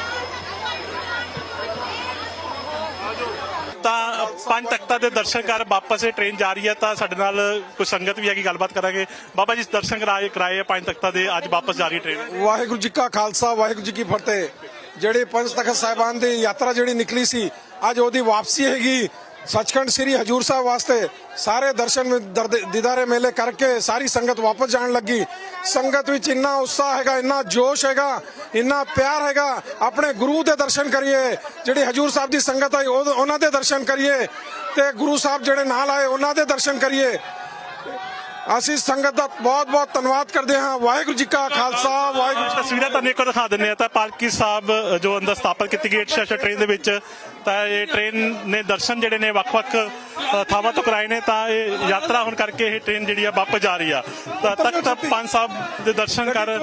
ਤਾਂ ਪੰਜ ਤਖਤਾਂ ਦੇ ਦਰਸ਼ਨ ਕਰ ਵਾਪਸ ਇਹ ਟ੍ਰੇਨ ਜਾ ਰਹੀ ਹੈ ਤਾਂ ਸਾਡੇ ਨਾਲ ਕੋਈ ਸੰਗਤ ਵੀ ਹੈਗੀ ਗੱਲਬਾਤ ਕਰਾਂਗੇ। ਬਾਬਾ ਜੀ ਦਰਸ਼ਨ ਕਰਾਏ ਪੰਜ ਤਖਤਾਂ ਦੇ ਅੱਜ ਵਾਪਸ ਜਾ ਰਹੀ ਟ੍ਰੇਨ ਵਾਹਿਗੁਰੂ ਜੀ ਕਾ ਖਾਲਸਾ ਵਾਹਿਗੁਰੂ ਜੀ ਕੀ ਫਤਿਹ। ਜਿਹੜੀ ਪੰਜ ਤਖਤ ਸਾਹਿਬਾਨ ਦੀ ਯਾਤਰਾ ਜਿਹੜੀ ਨਿਕਲੀ ਸੀ ਅੱਜ ਉਹਦੀ ਵਾਪਸੀ ਹੈਗੀ। ਸੱਚਖੰਡ ਸ੍ਰੀ ਹਜੂਰ ਸਾਹਿਬ ਵਾਸਤੇ ਸਾਰੇ ਦਰਸ਼ਨ ਦਰਦ- ਦੀਦਾਰੇ ਮੇਲੇ ਕਰਕੇ ਸਾਰੀ ਸੰਗਤ ਵਾਪਸ ਜਾਣ ਲੱਗੀ। ਸੰਗਤ ਵਿੱਚ ਇੰਨਾ ਉਤਸ਼ਾਹ ਹੈਗਾ, ਇੰਨਾ ਜੋਸ਼ ਹੈਗਾ, ਇੰਨਾ ਪਿਆਰ ਹੈਗਾ। ਆਪਣੇ ਗੁਰੂ ਦੇ ਦਰਸ਼ਨ ਕਰੀਏ, ਜਿਹੜੀ ਹਜੂਰ ਸਾਹਿਬ ਦੀ ਸੰਗਤ ਆਈ, ਉਹ- ਉਹਨਾਂ ਦੇ ਦਰਸ਼ਨ ਕਰੀਏ ਤੇ ਗੁਰੂ ਸਾਹਿਬ ਜਿਹੜੇ ਨਾਲ ਆਏ, ਉਹਨਾਂ ਦੇ ਦਰਸ਼ਨ ਕਰੀਏ। ਅਸੀਂ ਸੰਗਤ ਦਾ ਬਹੁਤ ਬਹੁਤ ਧੰਨਵਾਦ ਕਰਦੇ ਹਾਂ। ਵਾਹਿਗੁਰੂ ਜੀ ਕਾ ਖਾਲਸਾ ਵਾਹਿਗੁਰੂ। ਤਸਵੀਰਾਂ ਤੁਹਾਨੂੰ ਇੱਕ ਦਿਖਾ ਦਿੰਨੇ ਆ ਤਾਂ ਪਾਲਕੀ ਸਾਹਿਬ ਜੋ ਅੰਦਰ ਸਥਾਪਿਤ ਕੀਤੀ ਗਈ ਹੈ ਟ੍ਰੇਨ ਦੇ ਵਿੱਚ ਤਾਂ ਇਹ ਟ੍ਰੇਨ ਨੇ ਦਰਸ਼ਨ ਜਿਹੜੇ ਨੇ ਵੱਖ-ਵੱਖ ਥਾਵਾਂ ਤੋਂ ਕਰਾਏ ਨੇ। ਤਾਂ ਇਹ ਯਾਤਰਾ ਹੁਣ ਕਰਕੇ ਇਹ ਟ੍ਰੇਨ ਜਿਹੜੀ ਆ ਵਾਪਸ ਜਾ ਰਹੀ ਆ। ਤਾਂ ਤਖਤ ਪੰਜ ਸਾਹਿਬ ਦੇ ਦਰਸ਼ਨ ਕਰ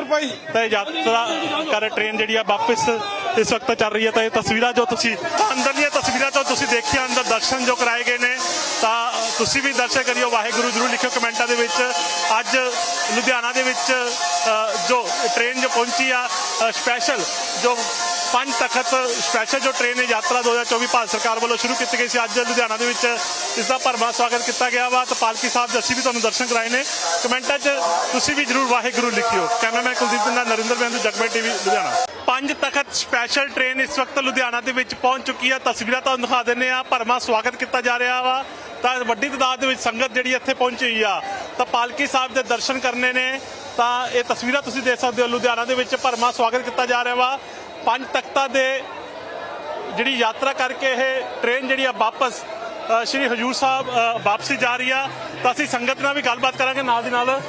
ਤਾਂ ਇਹ ਯਾਤਰਾ ਕਰ ਟ੍ਰੇਨ ਜਿਹੜੀ ਆ ਵਾਪਸ ਇਸ ਵਕਤ ਚੱਲ ਰਹੀ ਹੈ ਤਾਂ ਇਹ ਤਸਵੀਰਾਂ ਜੋ ਤੁਸੀਂ ਤਾਂ ਅੰਦਰਲੀਆਂ ਤਸਵੀਰਾਂ ਤੋਂ ਤੁਸੀਂ ਦੇਖਿਆ, ਅੰਦਰ ਦਰਸ਼ਨ ਜੋ ਕਰਾਏ ਗਏ ਨੇ, ਤਾਂ ਤੁਸੀਂ ਵੀ ਦਰਸ਼ਨ ਕਰਿਓ, ਵਾਹਿਗੁਰੂ ਜਰੂਰ ਲਿਖਿਓ ਕਮੈਂਟਾਂ ਦੇ ਵਿੱਚ। ਅੱਜ ਲੁਧਿਆਣਾ ਦੇ ਵਿੱਚ ਜੋ ਟ੍ਰੇਨ ਜੋ ਪਹੁੰਚੀ ਆ ਸਪੈਸ਼ਲ ਜੋ ਪੰਜ ਤਖਤ ਸਪੈਸ਼ਲ ਜੋ ਟ੍ਰੇਨ ਹੈ ਯਾਤਰਾ 2024 ਭਾਰਤ ਸਰਕਾਰ ਵੱਲੋਂ ਸ਼ੁਰੂ ਕੀਤੀ ਗਈ ਸੀ, ਅੱਜ ਲੁਧਿਆਣਾ ਦੇ ਵਿੱਚ ਇਸ ਦਾ ਭਰਵਾਂ ਸਵਾਗਤ ਕੀਤਾ ਗਿਆ ਵਾ। ਤਾਂ ਪਾਲਕੀ ਸਾਹਿਬ ਦੇ ਅਸੀਂ ਵੀ ਤੁਹਾਨੂੰ ਦਰਸ਼ਨ ਕਰਾਏ ਨੇ। ਕਮੈਂਟਾਂ 'ਚ ਤੁਸੀਂ ਵੀ ਜਰੂਰ ਵਾਹਿਗੁਰੂ ਲਿਖਿਓ। ਕੈਮਰਾਮੈਨ ਕੁਲਦੀਪ ਨਾਲ ਨਰਿੰਦਰ ਬੈਂਦੂ ਜਗਮੇ ਟੀਵੀ, ਲੁਧਿਆਣਾ। ਪੰਜ ਤਖਤ ਸਪੈਸ਼ਲ ਟ੍ਰੇਨ ਇਸ ਵਕਤ ਲੁਧਿਆਣਾ ਦੇ ਵਿੱਚ ਪਹੁੰਚ ਚੁੱਕੀ ਆ। ਤਸਵੀਰਾਂ ਤੁਹਾਨੂੰ ਦਿਖਾ ਦਿੰਨੇ ਆ। ਭਰਵਾਂ ਸਵਾਗਤ ਕੀਤਾ ਜਾ ਰਿਹਾ ਵਾ। ਤਾਂ ਵੱਡੀ ਤਾਦਾਦ ਦੇ ਵਿੱਚ ਸੰਗਤ ਜਿਹੜੀ ਇੱਥੇ ਪਹੁੰਚੀ ਹੋਈ ਆ। ਤਾਂ ਪਾਲਕੀ ਸਾਹਿਬ ਦੇ ਦਰਸ਼ਨ ਕਰਨੇ ਨੇ। ਤਾਂ ਇਹ ਤਸਵੀਰਾਂ ਤੁਸੀਂ ਦੇਖ ਸਕਦੇ ਹੋ। ਲੁਧਿਆਣਾ ਦੇ ਵਿੱਚ ਭਰਵਾਂ ਸਵਾਗਤ ਕੀਤਾ ਜਾ ਰਿਹਾ ਵਾ। ਪੰਜ ਤਖਤਾਂ ਦੇ ਜਿਹੜੀ ਯਾਤਰਾ ਕਰਕੇ ਇਹ ਟ੍ਰੇਨ ਜਿਹੜੀ ਆ ਵਾਪਸ ਸ਼੍ਰੀ ਹਜੂਰ ਸਾਹਿਬ ਵਾਪਸੀ ਜਾ ਰਹੀ ਆ। ਤਾਂ ਅਸੀਂ ਸੰਗਤ ਨਾਲ ਵੀ ਗੱਲਬਾਤ ਕਰਾਂਗੇ, ਨਾਲ ਦੀ ਨਾਲ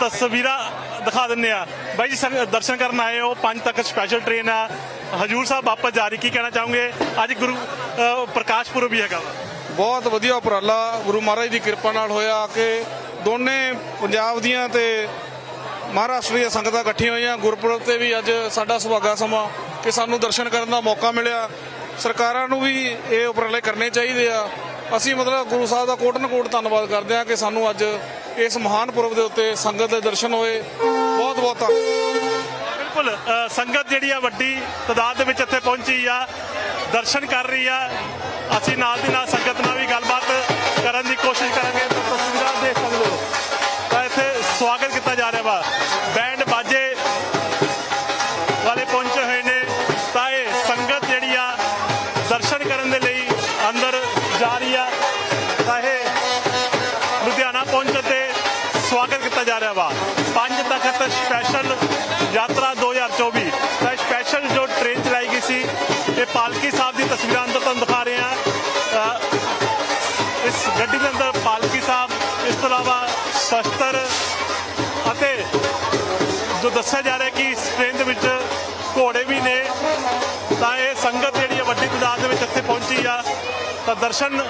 ਤਸਵੀਰਾਂ ਦਿਖਾ ਦਿੰਨੇ ਆ। ਬਾਈ ਜੀ, ਸੰਗ- ਦਰਸ਼ਨ ਕਰਨ ਆਏ ਹੋ, ਪੰਜ ਤੱਕ ਸਪੈਸ਼ਲ ਟ੍ਰੇਨ ਆ। ਹਜੂਰ ਸਾਹਿਬ ਵਾਪਸ ਜਾ ਰਹੀ, ਕੀ ਕਹਿਣਾ ਚਾਹੋਗੇ? ਅੱਜ ਗੁਰੂ ਪ੍ਰਕਾਸ਼ ਪੁਰਬ ਵੀ ਹੈਗਾ ਬਹੁਤ ਵਧੀਆ ਉਪਰਾਲਾ ਗੁਰੂ ਮਹਾਰਾਜ ਦੀ ਕਿਰਪਾ ਨਾਲ ਹੋਇਆ ਕਿ ਦੋਨੇ ਪੰਜਾਬ ਦੀਆਂ ਤੇ ਮਹਾਰਾਸ਼ਟਰ ਦੀਆਂ ਸੰਗਤਾਂ ਇਕੱਠੀਆਂ ਹੋਈਆਂ, ਗੁਰਪੁਰਬ ਤੇ ਵੀ ਅੱਜ ਸਾਡਾ ਸੁਭਾਗਾ ਸਮਾਂ ਕਿ ਸਾਨੂੰ ਦਰਸ਼ਨ ਕਰਨ ਦਾ ਮੌਕਾ ਮਿਲਿਆ। ਸਰਕਾਰਾਂ ਨੂੰ ਵੀ ਇਹ ਉਪਰਾਲੇ ਕਰਨੇ ਚਾਹੀਦੇ ਆ। ਅਸੀਂ ਮਤਲਬ ਗੁਰੂ ਸਾਹਿਬ ਦਾ ਕੋਟਨ ਕੋਟ ਧੰਨਵਾਦ ਕਰਦੇ ਹਾਂ ਕਿ ਸਾਨੂੰ ਅੱਜ ਇਸ ਮਹਾਨ ਪੁਰਬ ਦੇ ਉੱਤੇ ਸੰਗਤ ਦੇ ਦਰਸ਼ਨ ਹੋਏ। ਬਹੁਤ ਬਹੁਤ ਧੰਨਵਾਦ ਬਿਲਕੁਲ ਸੰਗਤ ਜਿਹੜੀ ਆ ਵੱਡੀ ਤਾਦਾਦ ਦੇ ਵਿੱਚ ਇੱਥੇ ਪਹੁੰਚੀ ਆ, ਦਰਸ਼ਨ ਕਰ ਰਹੀ ਆ। ਅਸੀਂ ਨਾਲ ਦੀ ਨਾਲ ਸੰਗਤ ਨਾਲ ਵੀ ਗੱਲਬਾਤ ਕਰਨ ਦੀ ਕੋਸ਼ਿਸ਼ ਕਰਾਂਗੇ। ਸ਼ਸਤਰ ਅਤੇ ਜੋ ਦੱਸਿਆ ਜਾ ਰਿਹਾ ਕਿ ਇਸ ਟ੍ਰੇਨ ਦੇ ਵਿੱਚ ਘੋੜੇ ਵੀ ਨੇ ਤਾਂ ਇਹ ਸੰਗਤ ਜਿਹੜੀ ਹੈ ਵੱਡੀ ਤਾਦਾਦ ਦੇ ਵਿੱਚ ਇੱਥੇ ਪਹੁੰਚੀ ਆ। ਤਾਂ ਦਰਸ਼ਨ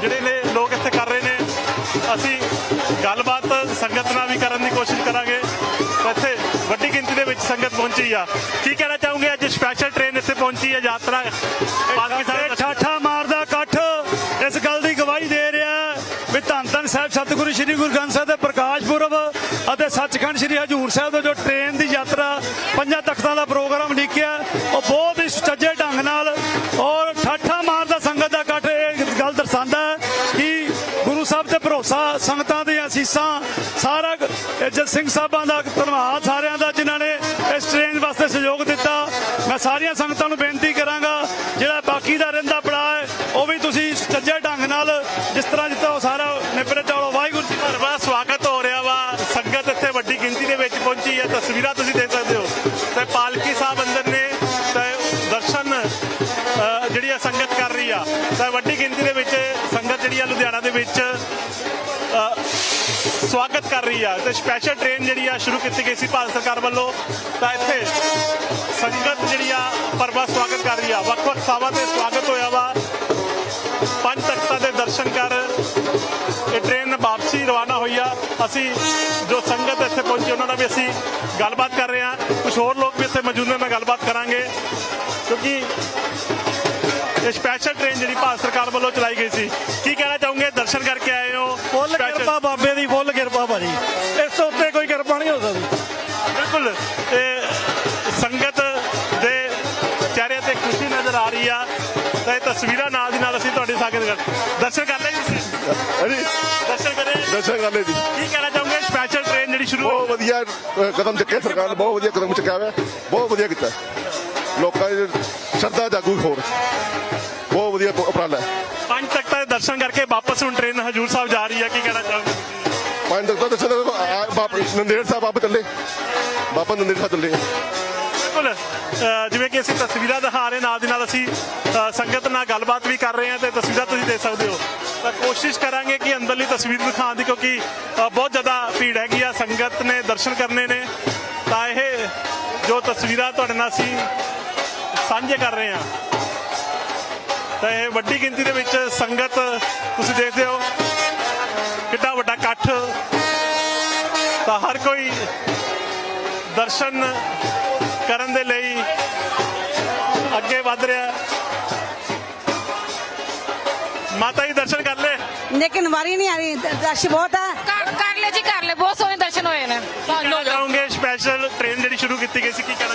ਜਿਹੜੇ ਨੇ ਲੋਕ ਇੱਥੇ ਕਰ ਰਹੇ ਨੇ। ਅਸੀਂ ਗੱਲਬਾਤ ਸੰਗਤ ਨਾਲ ਵੀ ਕਰਨ ਦੀ ਕੋਸ਼ਿਸ਼ ਕਰਾਂਗੇ। ਤਾਂ ਇੱਥੇ ਵੱਡੀ ਗਿਣਤੀ ਦੇ ਵਿੱਚ ਸੰਗਤ ਪਹੁੰਚੀ ਆ। ਕੀ ਕਹਿਣਾ ਚਾਹੋਗੇ? ਅੱਜ ਸਪੈਸ਼ਲ ਟ੍ਰੇਨ ਇੱਥੇ ਪਹੁੰਚੀ ਹੈ ਯਾਤਰਾ। ਪਾਲਕੀ ਸਤਿਗੁਰੂ ਸ੍ਰੀ ਗੁਰੂ ਗ੍ਰੰਥ ਸਾਹਿਬ ਦੇ ਪ੍ਰਕਾਸ਼ ਪੁਰਬ ਅਤੇ ਸੱਚਖੰਡ ਸ੍ਰੀ ਹਜੂਰ ਸਾਹਿਬ ਦੇ ਜੋ ਟ੍ਰੇਨ ਦੀ ਯਾਤਰਾ, ਪੰਜਾਂ ਤਖਤਾਂ ਦਾ ਪ੍ਰੋਗਰਾਮ ਲਿਖਿਆ ਉਹ ਬਹੁਤ ਹੀ ਸੁਚੱਜੇ ਢੰਗ ਨਾਲ ਔਰ ਠਾਠਾ ਮਾਰਦਾ ਸੰਗਤ ਦਾ ਇਕੱਠ ਇਹ ਗੱਲ ਦਰਸਾਉਂਦਾ ਹੈ ਕਿ ਗੁਰੂ ਸਾਹਿਬ ਤੇ ਭਰੋਸਾ, ਸੰਗਤਾਂ ਦੀਆਂ ਅਸੀਸਾਂ, ਸਾਰਾ ਇੱਜ਼ਤ ਸਿੰਘ ਸਾਹਿਬਾਂ ਦਾ ਧੰਨਵਾਦ ਸਾਰਿਆਂ ਦਾ ਜਿਨ੍ਹਾਂ ਨੇ ਇਸ ਟ੍ਰੇਨ ਵਾਸਤੇ ਸਹਿਯੋਗ ਦਿੱਤਾ। ਮੈਂ ਸਾਰੀਆਂ ਸੰਗਤਾਂ ਨੂੰ ਬੇਨਤੀ ਕਰਾਂ ਕਰ ਰਹੀ ਆ। ਤੇ ਸਪੈਸ਼ਲ ਟ੍ਰੇਨ ਜਿਹੜੀ ਆ ਸ਼ੁਰੂ ਕੀਤੀ ਗਈ ਸੀ ਭਾਰਤ ਸਰਕਾਰ ਵੱਲੋਂ। ਤਾਂ ਇੱਥੇ ਸੰਗਤ ਜਿਹੜੀ ਆ ਪਰਵਾ ਸਵਾਗਤ ਕਰ ਰਹੀ ਆ। ਵੱਖ-ਵੱਖ ਥਾਵਾਂ ਤੇ ਸਵਾਗਤ ਹੋਇਆ ਵਾ। ਪੰਜ ਤਖਤਾਂ ਦੇ ਦਰਸ਼ਨ ਕਰ ਇਹ ਟ੍ਰੇਨ ਵਾਪਸੀ ਰਵਾਨਾ ਹੋਈ ਆ। ਅਸੀਂ ਜੋ ਸੰਗਤ ਇੱਥੇ ਪਹੁੰਚੀ, ਉਹਨਾਂ ਨਾਲ ਵੀ ਅਸੀਂ ਗੱਲਬਾਤ ਕਰ ਰਹੇ ਹਾਂ ਕੁਝ ਹੋਰ ਲੋਕ ਵੀ ਇੱਥੇ ਮੌਜੂਦ ਨੇ ਮੈਂ ਗੱਲਬਾਤ ਕਰਾਂਗੇ। ਕਿਉਂਕਿ ਇਹ ਸਪੈਸ਼ਲ ਟ੍ਰੇਨ ਜਿਹੜੀ ਭਾਰਤ ਸਰਕਾਰ ਵੱਲੋਂ ਚਲਾਈ ਗਈ ਸੀ। ਨਜ਼ਰ ਆ ਤਾਂ ਇਹ ਤਸਵੀਰਾਂ ਨਾਲ ਦੀ ਨਾਲ ਅਸੀਂ ਤੁਹਾਡੇ ਸਾਹਮਣੇ ਦਰਸ਼ਨ ਕਰ ਲਏ ਜੀ? ਹਾਂਜੀ। ਦਰਸ਼ਨ ਕਰੇ? ਦਰਸ਼ਨ ਕਰ ਲਏ ਜੀ। ਕੀ ਕਹਿਣਾ ਚਾਹੋਗੇ? ਸਪੈਸ਼ਲ ਟ੍ਰੇਨ ਜਿਹੜੀ ਸ਼ੁਰੂ ਬਹੁਤ ਵਧੀਆ ਕਦਮ ਚੱਕਿਆ ਸਰਕਾਰ ਨੇ ਬਹੁਤ ਵਧੀਆ ਕਦਮ ਚੱਕਿਆ ਹੋਇਆ। ਬਹੁਤ ਵਧੀਆ ਕੀਤਾ। ਲੋਕਾਂ ਦੀ ਸ਼ਰਧਾ ਜਾਗੂ ਹੋਰ। ਬਹੁਤ ਵਧੀਆ ਉਪ- ਉਪਰਾਲਾ ਪੰਜ ਦੇ ਦਰਸ਼ਨ ਕਰਕੇ ਵਾਪਸ ਹੁਣ ਟ੍ਰੇਨ ਹਜੂਰ ਸਾਹਿਬ ਜਾ ਰਹੀ ਹੈ ਕੀ ਕਹਿਣਾ ਚਾਹੋਗੇ? ਨੰਦੇੜ ਸਾਹਿਬ ਆਪ ਚੱਲੇ ਬਾਬਾ ਨੰਦੇੜ ਸਾਹਿਬ ਚੱਲੇ ਬਿਲਕੁਲ ਜਿਵੇਂ ਕਿ ਅਸੀਂ ਤਸਵੀਰਾਂ ਦਿਖਾ ਰਹੇ ਨਾਲ ਦੀ ਨਾਲ ਅਸੀਂ ਸੰਗਤ ਨਾਲ ਗੱਲਬਾਤ ਵੀ ਕਰ ਰਹੇ ਹਾਂ ਤੇ ਤਸਵੀਰਾਂ ਤੁਸੀਂ ਦੇਖ ਸਕਦੇ ਹੋ। ਤਾਂ ਕੋਸ਼ਿਸ਼ ਕਰਾਂਗੇ ਕਿ ਅੰਦਰਲੀ ਤਸਵੀਰ ਦਿਖਾਉਣ ਦੀ, ਕਿਉਂਕਿ ਬਹੁਤ ਜ਼ਿਆਦਾ ਭੀੜ ਹੈਗੀ ਆ, ਸੰਗਤ ਨੇ ਦਰਸ਼ਨ ਕਰਨੇ ਨੇ। ਤਾਂ ਇਹ ਜੋ ਤਸਵੀਰਾਂ ਤੁਹਾਡੇ ਨਾਲ ਅਸੀਂ ਸਾਂਝੇ ਕਰ ਰਹੇ ਹਾਂ। ਤਾਂ ਇਹ ਵੱਡੀ ਗਿਣਤੀ ਦੇ ਵਿੱਚ ਸੰਗਤ ਤੁਸੀਂ ਦੇਖਦੇ ਹੋ। ਤਾਂ ਹਰ ਕੋਈ ਦਰਸ਼ਨ ਕਰਨ ਦੇ ਲਈ ਅੱਗੇ ਵੱਧ ਰਿਹਾ ਮਾਤਾ ਜੀ ਦਰਸ਼ਨ ਕਰ ਲੈ ਲੇਕਿਨ ਵਾਰੀ ਨਹੀਂ ਆ ਰਹੀ ਰਸ਼ ਬਹੁਤ ਆ ਕਰ ਲੈ ਜੀ ਕਰ ਲੈ ਬਹੁਤ ਸੋਹਣੇ ਦਰਸ਼ਨ ਹੋਏ ਨੇ। ਧੰਨਵਾਦ ਜਾਉਂਗੇ ਸਪੈਸ਼ਲ ਟ੍ਰੇਨ ਜਿਹੜੀ ਸ਼ੁਰੂ ਕੀਤੀ ਗਈ ਸੀ ਕੀ ਕਹਿਣਾ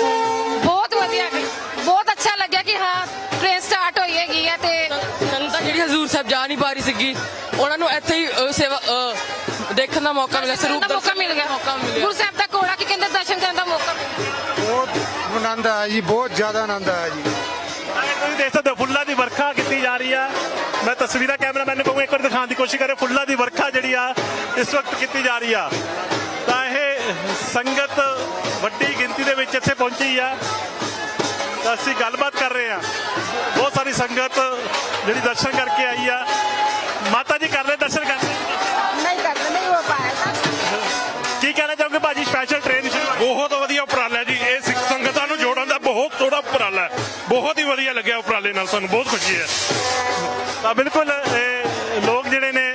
ਬਹੁਤ ਵਧੀਆ ਬਹੁਤ ਅੱਛਾ ਲੱਗਿਆ ਕਿ ਹਾਂ ਟ੍ਰੇਨ ਸਟਾਰਟ ਹੋਈ ਹੈਗੀ ਹੈ ਤੇ ਸੰਤਾਂ ਜਿਹੜੀ ਹਜ਼ੂਰ ਸਾਹਿਬ ਜਾ ਨਹੀਂ ਪਾ ਰਹੀ ਸੀਗੀ ਉਹਨਾਂ ਨੂੰ ਇੱਥੇ ਹੀ ਸੇਵਾ ਦੇਖਣ ਦਾ ਮੌਕਾ ਮਿਲਿਆ ਸਰੂਪ ਦਾ ਮੌਕਾ ਮਿਲ ਗਿਆ। ਮੌਕਾ ਮਿਲਿਆ। ਗੁਰੂ ਸਾਹਿਬ ਦਾ ਕੋੜਾ ਕੀ ਕਹਿੰਦੇ ਦਰਸ਼ਨ ਕਰਨ ਦਾ ਮੌਕਾ ਬਹੁਤ ਆਨੰਦ ਆਇਆ ਜੀ ਬਹੁਤ ਜ਼ਿਆਦਾ ਆਨੰਦ ਆਇਆ ਜੀ। ਤੁਸੀਂ ਦੇਖ ਸਕਦੇ ਹੋ ਫੁੱਲਾਂ ਦੀ ਵਰਖਾ ਕੀਤੀ ਜਾ ਰਹੀ ਆ। ਮੈਂ ਤਸਵੀਰਾਂ ਕੈਮਰਾਮੈਨ ਨੂੰ ਇੱਕ ਵਾਰ ਦਿਖਾਉਣ ਦੀ ਕੋਸ਼ਿਸ਼ ਕਰੇ ਫੁੱਲਾਂ ਦੀ ਵਰਖਾ ਜਿਹੜੀ ਆ ਇਸ ਵਕਤ ਕੀਤੀ ਜਾ ਰਹੀ ਆ। ਤਾਂ ਇਹ ਸੰਗਤ ਵੱਡੀ ਗਿਣਤੀ ਦੇ ਵਿੱਚ ਇੱਥੇ ਪਹੁੰਚੀ ਆ। ਤਾਂ ਅਸੀਂ ਗੱਲਬਾਤ ਕਰ ਰਹੇ ਆ। ਬਹੁਤ ਸਾਰੀ ਸੰਗਤ ਜਿਹੜੀ ਦਰਸ਼ਨ ਕਰਕੇ ਆਈ ਆ। ਮਾਤਾ ਜੀ ਕਰ ਲੈ ਦਰਸ਼ਨ ਕਰ ਕੀ ਭਾਜੀ ਸਪੈਸ਼ਲ ਟ੍ਰੇਨ ਸ਼ੁਰੂ ਬਹੁਤ ਵਧੀਆ ਉਪਰਾਲਾ ਜੀ। ਇਹ ਸਿੱਖ ਸੰਗਤਾਂ ਨੂੰ ਜੋੜਨ ਦਾ ਬਹੁਤ ਥੋੜਾ ਉਪਰਾਲਾ ਬਹੁਤ ਹੀ ਵਧੀਆ ਲੱਗਿਆ ਉਪਰਾਲੇ ਨਾਲ, ਸਾਨੂੰ ਬਹੁਤ ਖੁਸ਼ੀ ਹੈ। ਤਾਂ ਬਿਲਕੁਲ ਲੋਕ ਜਿਹੜੇ ਨੇ,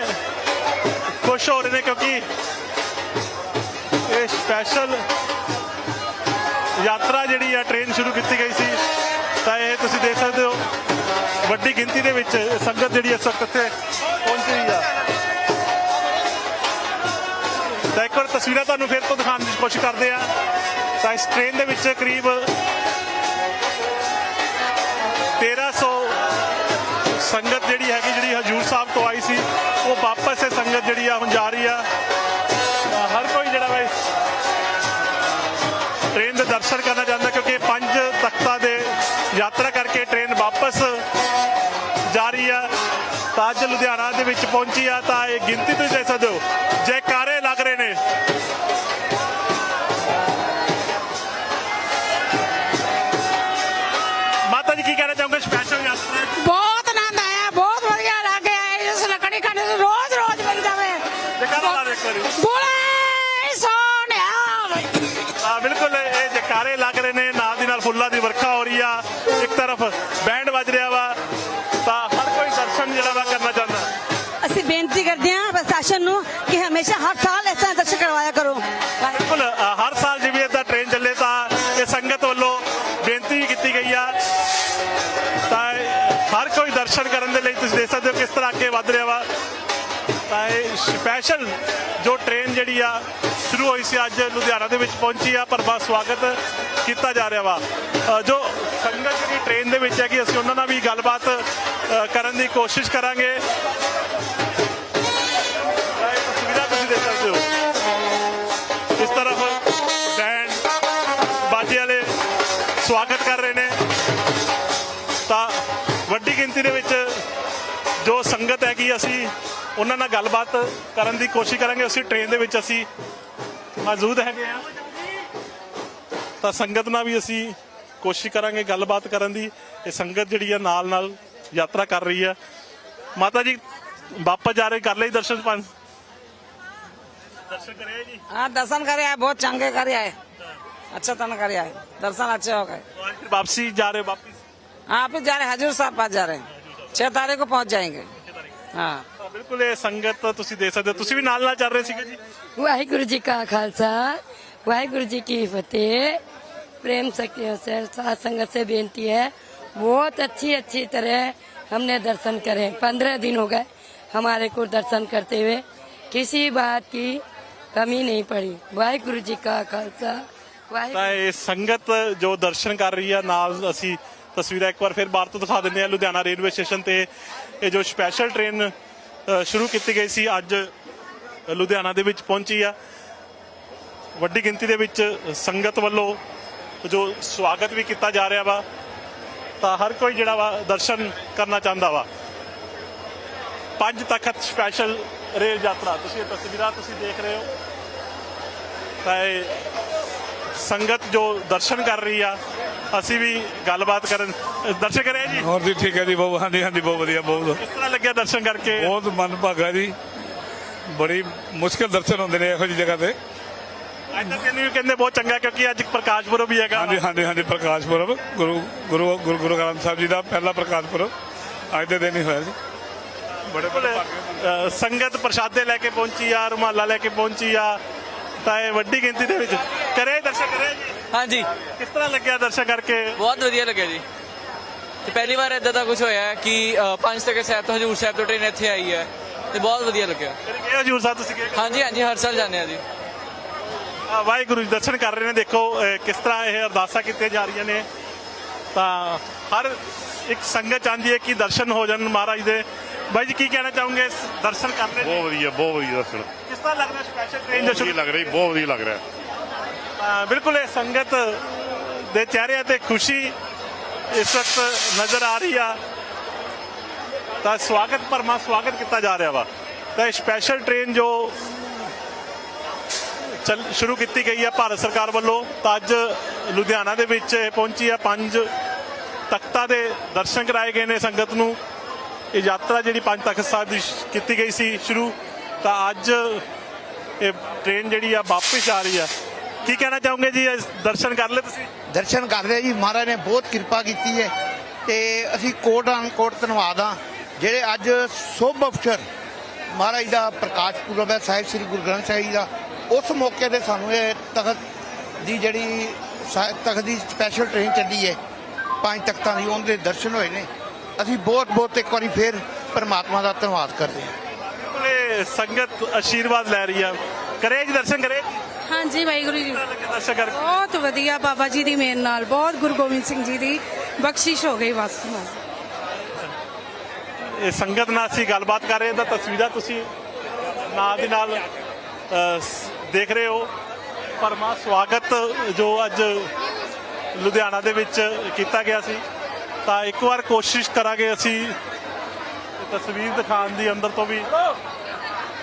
ਖੁਸ਼ ਹੋ ਰਹੇ ਨੇ ਕਿਉਂਕਿ ਇਹ ਸਪੈਸ਼ਲ ਯਾਤਰਾ ਜਿਹੜੀ ਆ ਟ੍ਰੇਨ ਸ਼ੁਰੂ ਕੀਤੀ ਗਈ ਸੀ। ਤਾਂ ਇਹ ਤੁਸੀਂ ਦੇਖ ਸਕਦੇ ਹੋ, ਵੱਡੀ ਗਿਣਤੀ ਦੇ ਵਿੱਚ ਸੰਗਤ ਜਿਹੜੀ ਇਸ ਵਕਤ ਇੱਥੇ ਤਸਵੀਰਾਂ ਤੁਹਾਨੂੰ ਫਿਰ ਤੋਂ ਦਿਖਾਉਣ ਦੀ ਕੋਸ਼ਿਸ਼ ਕਰਦੇ ਆ ਤਾਂ ਇਸ ਟ੍ਰੇਨ ਦੇ ਵਿੱਚ ਕਰੀਬ 1300 ਸੰਗਤ ਜਿਹੜੀ ਹੈਗੀ, ਜਿਹੜੀ ਹਜੂਰ ਸਾਹਿਬ ਤੋਂ ਆਈ ਸੀ, ਉਹ ਵਾਪਸ ਇਹ ਸੰਗਤ ਜਿਹੜੀ ਆ ਹੁਣ ਜਾ ਰਹੀ ਆ। ਹਰ ਕੋਈ ਜਿਹੜਾ ਵਾ ਟ੍ਰੇਨ ਦੇ ਦਰਸ਼ਨ ਕਰਨਾ ਚਾਹੁੰਦਾ, ਕਿਉਂਕਿ ਪੰਜ ਤਖਤਾਂ ਦੇ ਯਾਤਰਾ ਕਰਕੇ ਟ੍ਰੇਨ ਵਾਪਸ ਜਾ ਰਹੀ ਆ। ਤਾਂ ਅੱਜ ਲੁਧਿਆਣਾ ਦੇ ਵਿੱਚ ਪਹੁੰਚੀ ਆ, ਤਾਂ ਇਹ ਗਿਣਤੀ ਤੁਸੀਂ ਦੇਖ ਸਕਦੇ ਹੋ, ਜੈਕਾਰੇ ਲੱਗ ਰਹੇ ਨੇ। ਹਰ ਕਰਨ ਦੇ ਲਈ ਤੁਸੀਂ ਦੇਖ ਸਕਦੇ ਹੋ ਕਿਸ ਤਰ੍ਹਾਂ ਅੱਗੇ ਵੱਧ ਰਿਹਾ ਵਾ। ਤਾਂ ਇਹ ਸਪੈਸ਼ਲ ਜੋ ਟ੍ਰੇਨ ਜਿਹੜੀ ਆ, ਸ਼ੁਰੂ ਹੋਈ ਸੀ ਅੱਜ ਲੁਧਿਆਣਾ ਦੇ ਵਿੱਚ ਪਹੁੰਚੀ ਆ, ਪਰ ਬਸ ਸਵਾਗਤ ਕੀਤਾ ਜਾ ਰਿਹਾ ਵਾ। ਜੋ ਸੰਗਤ ਜਿਹੜੀ ਟ੍ਰੇਨ ਦੇ ਵਿੱਚ ਹੈ ਕਿ ਅਸੀਂ ਉਹਨਾਂ ਨਾਲ ਵੀ ਗੱਲਬਾਤ ਕਰਨ ਦੀ ਕੋਸ਼ਿਸ਼ ਕਰਾਂਗੇ। ਤਸਵੀਰਾਂ ਤੁਸੀਂ ਦੇਖ ਸਕਦੇ ਹੋ। ਇਸ ਤਰਫ ਬੈਂਡ, ਬਾਜੇ ਵਾਲੇ ਸਵਾਗਤ ਕਰ ਸੰਗਤ ਹੈਗੀ ਅਸੀਂ ਉਹਨਾਂ ਨਾਲ ਗੱਲਬਾਤ ਕਰਨ ਦੀ ਕੋਸ਼ਿਸ਼ ਕਰਾਂਗੇ ਅਸੀਂ ਟ੍ਰੇਨ ਦੇ ਵਿੱਚ ਅਸੀਂ ਮੌਜੂਦ ਹੈਗੇ ਆ ਤਾਂ ਸੰਗਤ ਨਾਲ ਵੀ ਅਸੀਂ ਕੋਸ਼ਿਸ਼ ਕਰਾਂਗੇ ਗੱਲਬਾਤ ਕਰਨ ਦੀ ਇਹ ਸੰਗਤ ਜਿਹੜੀ ਆ ਨਾਲ ਨਾਲ ਯਾਤਰਾ ਕਰ ਰਹੀ ਆ ਮਾਤਾ ਜੀ ਵਾਪਸ ਜਾ ਰਹੇ ਕਰ ਲਈ ਦਰਸ਼ਨ ਪੰਜ ਦਰਸ਼ਨ ਕਰਿਆ ਜੀ हाँ दर्शन करे आए बहुत चंगे करे आए अच्छा तन करे आए दर्शन अच्छे हो गए तो आज फिर वापसी जा रहे वापस हाँ फिर जा रहे हैं, हजूर साहब पास जा रहे हैं छह तारीख को पहुंच जाएंगे हाँ ਤਾਂ ਬਿਲਕੁਲ ਇਹ ਸੰਗਤ ਤੁਸੀਂ ਦੇਖ ਸਕਦੇ ਹੋ ਤੁਸੀਂ ਵੀ ਨਾਲ ਨਾਲ ਚੱਲ ਰਹੇ ਸੀਗੇ ਜੀ ਵਾਹਿਗੁਰੂ ਜੀ ਕਾ ਖਾਲਸਾ ਵਾਹਿਗੁਰੂ ਜੀ ਕੀ फतेह प्रेम शक्तियों से साथ संगत से बेनती है बहुत अच्छी अच्छी तरह हमने दर्शन करे पंद्रह दिन हो गए हमारे को दर्शन करते हुए किसी बात की कमी नहीं पड़ी वाहिगुरु जी का खालसा वाहिगुरु ਤਾਂ ਇਹ ਸੰਗਤ ਜੋ ਦਰਸ਼ਨ ਕਰ ਰਹੀ ਆ ਨਾਲ ਅਸੀਂ ਤਸਵੀਰਾਂ ਇੱਕ ਵਾਰ ਫਿਰ ਬਾਹਰ ਤੋਂ ਦਿਖਾ ਦਿੰਦੇ ਆ ਲੁਧਿਆਣਾ ਰੇਲਵੇ ਸਟੇਸ਼ਨ ਤੇ ਇਹ ਜੋ ਸਪੈਸ਼ਲ ਟ੍ਰੇਨ ਸ਼ੁਰੂ ਕੀਤੀ ਗਈ ਸੀ ਅੱਜ ਲੁਧਿਆਣਾ ਦੇ ਵਿੱਚ ਪਹੁੰਚੀ ਆ। ਵੱਡੀ ਗਿਣਤੀ ਦੇ ਵਿੱਚ ਸੰਗਤ ਵੱਲੋਂ ਜੋ ਸਵਾਗਤ ਵੀ ਕੀਤਾ ਜਾ ਰਿਹਾ ਵਾ, ਤਾਂ ਹਰ ਕੋਈ ਜਿਹੜਾ ਵਾ ਦਰਸ਼ਨ ਕਰਨਾ ਚਾਹੁੰਦਾ ਵਾ। ਪੰਜ ਤਖਤ ਸਪੈਸ਼ਲ ਰੇਲ ਯਾਤਰਾ, ਤੁਸੀਂ ਇਹ ਤਸਵੀਰਾਂ ਤੁਸੀਂ ਦੇਖ ਰਹੇ ਹੋ। ਤਾਂ ਇਹ ਸੰਗਤ ਜੋ ਦਰਸ਼ਨ ਕਰ ਰਹੀ ਆ ਅਸੀਂ ਵੀ ਗੱਲਬਾਤ ਕਰਨ ਦਰਸ਼ਨ ਕਰਿਆ ਜੀ? ਹੋਰ ਜੀ ਠੀਕ ਹੈ ਜੀ ਬਹੁਤ ਹਾਂਜੀ ਹਾਂਜੀ ਬਹੁਤ ਵਧੀਆ ਬਹੁਤ ਕਿਸ ਤਰ੍ਹਾਂ ਲੱਗਿਆ ਦਰਸ਼ਨ ਕਰਕੇ? ਬਹੁਤ ਮਨ ਭਾਗਾ ਜੀ। ਬੜੀ ਮੁਸ਼ਕਲ ਦਰਸ਼ਨ ਹੁੰਦੇ ਨੇ ਇਹੋ ਜਿਹੀ ਜਗ੍ਹਾ ਤੇ। ਅੱਜ ਦਾ ਦਿਨ ਵੀ ਕਹਿੰਦੇ ਬਹੁਤ ਚੰਗਾ ਕਿਉਂਕਿ ਅੱਜ ਪ੍ਰਕਾਸ਼ ਪੁਰਬ ਵੀ ਹੈਗਾ। ਹਾਂਜੀ ਹਾਂਜੀ ਹਾਂਜੀ ਪ੍ਰਕਾਸ਼ ਪੁਰਬ। ਗੁਰੂ ਗੁਰੂ ਗੁਰੂ ਗੁਰੂ ਗ੍ਰੰਥ ਸਾਹਿਬ ਜੀ ਦਾ ਪਹਿਲਾ ਪ੍ਰਕਾਸ਼ ਪੁਰਬ। ਅੱਜ ਦੇ ਦਿਨ ਹੀ ਹੋਇਆ ਜੀ। ਬੜੇ ਬੜੇ ਸੰਗਤ ਪ੍ਰਸ਼ਾਦੇ ਲੈ ਕੇ ਪਹੁੰਚੀ ਆ ਰੁਮਾਲਾ ਲੈ ਕੇ ਪਹੁੰਚੀ ਆ ਤਾਂ ਇਹ ਵੱਡੀ ਗਿਣਤੀ ਦੇ ਵਿੱਚ। ਕਰੇ ਦਰਸ਼ਨ ਕਰੇ ਜੀ? ਹਾਂਜੀ। ਕਿਸ ਤਰ੍ਹਾਂ ਲੱਗਿਆ ਦਰਸ਼ਨ ਕਰਕੇ? ਬਹੁਤ ਵਧੀਆ ਲੱਗਿਆ ਜੀ। ਤੇ ਪਹਿਲੀ ਵਾਰ ਇਦਾਂ ਦਾ ਕੁਝ ਹੋਇਆ ਹੈ ਕਿ ਅ, ਪੰਜ ਤਖਤ ਸਾਹਿਬ ਤੋਂ ਹਜੂਰ ਸਾਹਿਬ ਤੋਂ ਟ੍ਰੇਨ ਇੱਥੇ ਆਈ ਹੈ ਤੇ ਬਹੁਤ ਵਧੀਆ ਲੱਗਿਆ। ਗਏ ਹਜੂਰ ਸਾਹਿਬ ਤੁਸੀਂ ਗਏ? ਹਾਂਜੀ ਹਾਂਜੀ ਹਰ ਸਾਲ ਜਾਂਦੇ ਆ ਜੀ। ਆ, ਵਾਹਿਗੁਰੂ ਜੀ ਦਰਸ਼ਨ ਕਰ ਰਹੇ ਨੇ ਦੇਖੋ ਕਿਸ ਤਰ੍ਹਾਂ ਇਹ ਅਰਦਾਸਾਂ ਕੀਤੀਆਂ ਜਾ ਰਹੀਆਂ ਨੇ। ਤਾਂ ਹਰ ਇੱਕ ਸੰਗਤ ਚਾਹੁੰਦੀ ਹੈ ਕਿ ਦਰਸ਼ਨ ਹੋ ਜਾਣ ਮਹਾਰਾਜ ਦੇ। ਬਾਈ ਜੀ ਕੀ ਕਹਿਣਾ ਚਾਹੋਗੇ? ਇਸ ਦਰਸ਼ਨ ਕਰਨੇ ਬਹੁਤ ਵਧੀਆ ਬਹੁਤ ਵਧੀਆ ਦਰਸ਼ਨ। ਕਿਸ ਤਰ੍ਹਾਂ ਲੱਗ ਰਿਹਾ ਸਪੈਸ਼ਲ ਟ੍ਰੇਨ ਜੋ ਬਹੁਤ ਵਧੀਆ ਲੱਗ ਰਹੀ ਬਹੁਤ ਵਧੀਆ ਲੱਗ ਰਿਹਾ। ਬਿਲਕੁਲ ਇਹ ਸੰਗਤ ਦੇ ਚਿਹਰਿਆਂ ਤੇ ਖੁਸ਼ੀ ਇਸ ਵਕਤ ਨਜ਼ਰ ਆ ਰਹੀ ਆ। ਤਾਂ ਸਵਾਗਤ ਭਰਮਾ ਸਵਾਗਤ ਕੀਤਾ ਜਾ ਰਿਹਾ ਵਾ। ਤਾਂ ਇਹ ਸਪੈਸ਼ਲ ਟ੍ਰੇਨ ਜੋ ਚੱਲ, ਸ਼ੁਰੂ ਕੀਤੀ ਗਈ ਹੈ ਭਾਰਤ ਸਰਕਾਰ ਵੱਲੋਂ, ਤਾਂ ਅੱਜ ਲੁਧਿਆਣਾ ਦੇ ਵਿੱਚ ਪਹੁੰਚੀ ਆ। ਪੰਜ ਤਖਤਾਂ ਦੇ ਦਰਸ਼ਨ ਕਰਾਏ ਗਏ ਨੇ ਸੰਗਤ ਨੂੰ। ਇਹ ਯਾਤਰਾ ਜਿਹੜੀ ਪੰਜ ਤਖਤ ਸਾਹਿਬ ਦੀ ਕੀਤੀ ਗਈ ਸੀ ਸ਼ੁਰੂ। ਤਾਂ ਅੱਜ ਇਹ ਟ੍ਰੇਨ ਜਿਹੜੀ ਆ ਵਾਪਸ ਆ ਰਹੀ ਆ। ਕੀ ਕਹਿਣਾ ਚਾਹੋਗੇ ਜੀ? ਦਰਸ਼ਨ ਕਰ ਲਏ ਤੁਸੀਂ? ਦਰਸ਼ਨ ਕਰਦੇ ਜੀ। ਮਹਾਰਾਜ ਨੇ ਬਹੁਤ ਕਿਰਪਾ ਕੀਤੀ ਹੈ ਤੇ ਅਸੀਂ ਕੋਟ ਕੋਟ ਧੰਨਵਾਦ ਹਾਂ। ਜਿਹੜੇ ਅੱਜ ਸ਼ੁਭ ਅਵਸਰ ਮਹਾਰਾਜ ਦਾ ਪ੍ਰਕਾਸ਼ ਪੁਰਬ ਹੈ ਸਾਹਿਬ ਸ੍ਰੀ ਗੁਰੂ ਗ੍ਰੰਥ ਸਾਹਿਬ ਜੀ ਦਾ ਉਸ ਮੌਕੇ ਤੇ ਸਾਨੂੰ ਇਹ ਤਖਤ ਦੀ ਜਿਹੜੀ ਤਖਤ ਦੀ ਸਪੈਸ਼ਲ ਟ੍ਰੇਨ ਚੱਲੀ ਹੈ। ਪੰਜ ਤਖਤਾਂ ਦੀ ਉਹਦੇ ਦਰਸ਼ਨ ਹੋਏ ਨੇ। ਅਸੀਂ ਬਹੁਤ ਬਹੁਤ ਇੱਕ ਵਾਰੀ ਫੇਰ ਪਰਮਾਤਮਾ ਦਾ ਧੰਨਵਾਦ ਕਰਦੇ ਹਾਂ। ਸੰਗਤ ਆਸ਼ੀਰਵਾਦ ਲੈ ਰਹੀ ਆ। ਕਰੇ ਜੀ ਦਰਸ਼ਨ ਕਰੇ ਹਾਂਜੀ ਵਾਹਿਗੁਰੂ ਜੀ। ਕਰਕੇ? ਬਹੁਤ ਵਧੀਆ ਬਾਬਾ ਜੀ ਦੀ ਮਿਹਰ ਨਾਲ ਬਹੁਤ ਗੁਰੂ ਗੋਬਿੰਦ ਸਿੰਘ ਜੀ ਦੀ ਬਖਸ਼ਿਸ਼ ਹੋ ਗਈ ਬਸ ਇਹ ਸੰਗਤ ਨਾਲ ਅਸੀਂ ਗੱਲਬਾਤ ਕਰ ਰਹੇ ਤਾਂ ਤਸਵੀਰਾਂ ਤੁਸੀਂ ਨਾਲ ਦੀ ਨਾਲ ਦੇਖ ਰਹੇ ਹੋ। ਪਰਮਾ ਸਵਾਗਤ ਜੋ ਅੱਜ ਲੁਧਿਆਣਾ ਦੇ ਵਿੱਚ ਕੀਤਾ ਗਿਆ ਸੀ। ਤਾਂ ਇੱਕ ਵਾਰ ਕੋਸ਼ਿਸ਼ ਕਰਾਂਗੇ ਅਸੀਂ ਤਸਵੀਰ ਦਿਖਾਉਣ ਦੀ ਅੰਦਰ ਤੋਂ ਵੀ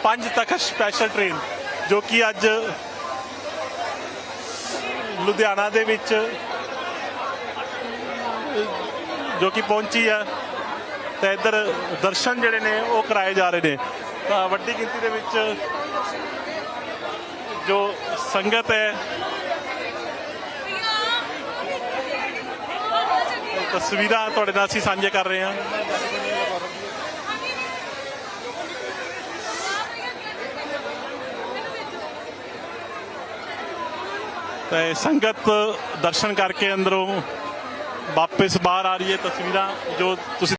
ਪੰਜ ਤਖਤ ਸਪੈਸ਼ਲ ਟ੍ਰੇਨ ਜੋ ਕਿ ਅੱਜ ਲੁਧਿਆਣਾ ਦੇ ਵਿੱਚ, ਜੋ ਕਿ ਪਹੁੰਚੀ ਆ, ਤੇ ਇੱਧਰ ਦਰਸ਼ਨ ਜਿਹੜੇ ਨੇ, ਉਹ ਕਰਾਏ ਜਾ ਰਹੇ ਨੇ। ਤਾਂ ਵੱਡੀ ਗਿਣਤੀ ਦੇ ਵਿੱਚ ਜੋ ਸੰਗਤ ਹੈ, ਤਸਵੀਰਾਂ ਤੁਹਾਡੇ ਨਾਲ ਅਸੀਂ ਸਾਂਝੇ ਕਰ ਰਹੇ ਹਾਂ। ਤੇ ਸੰਗਤ ਦਰਸ਼ਨ ਕਰਕੇ ਅੰਦਰੋਂ ਵਾਪਸ ਬਾਹਰ ਆ ਰਹੀ ਹੈ ਤਸਵੀਰਾਂ ਜੋ ਤੁਸੀਂ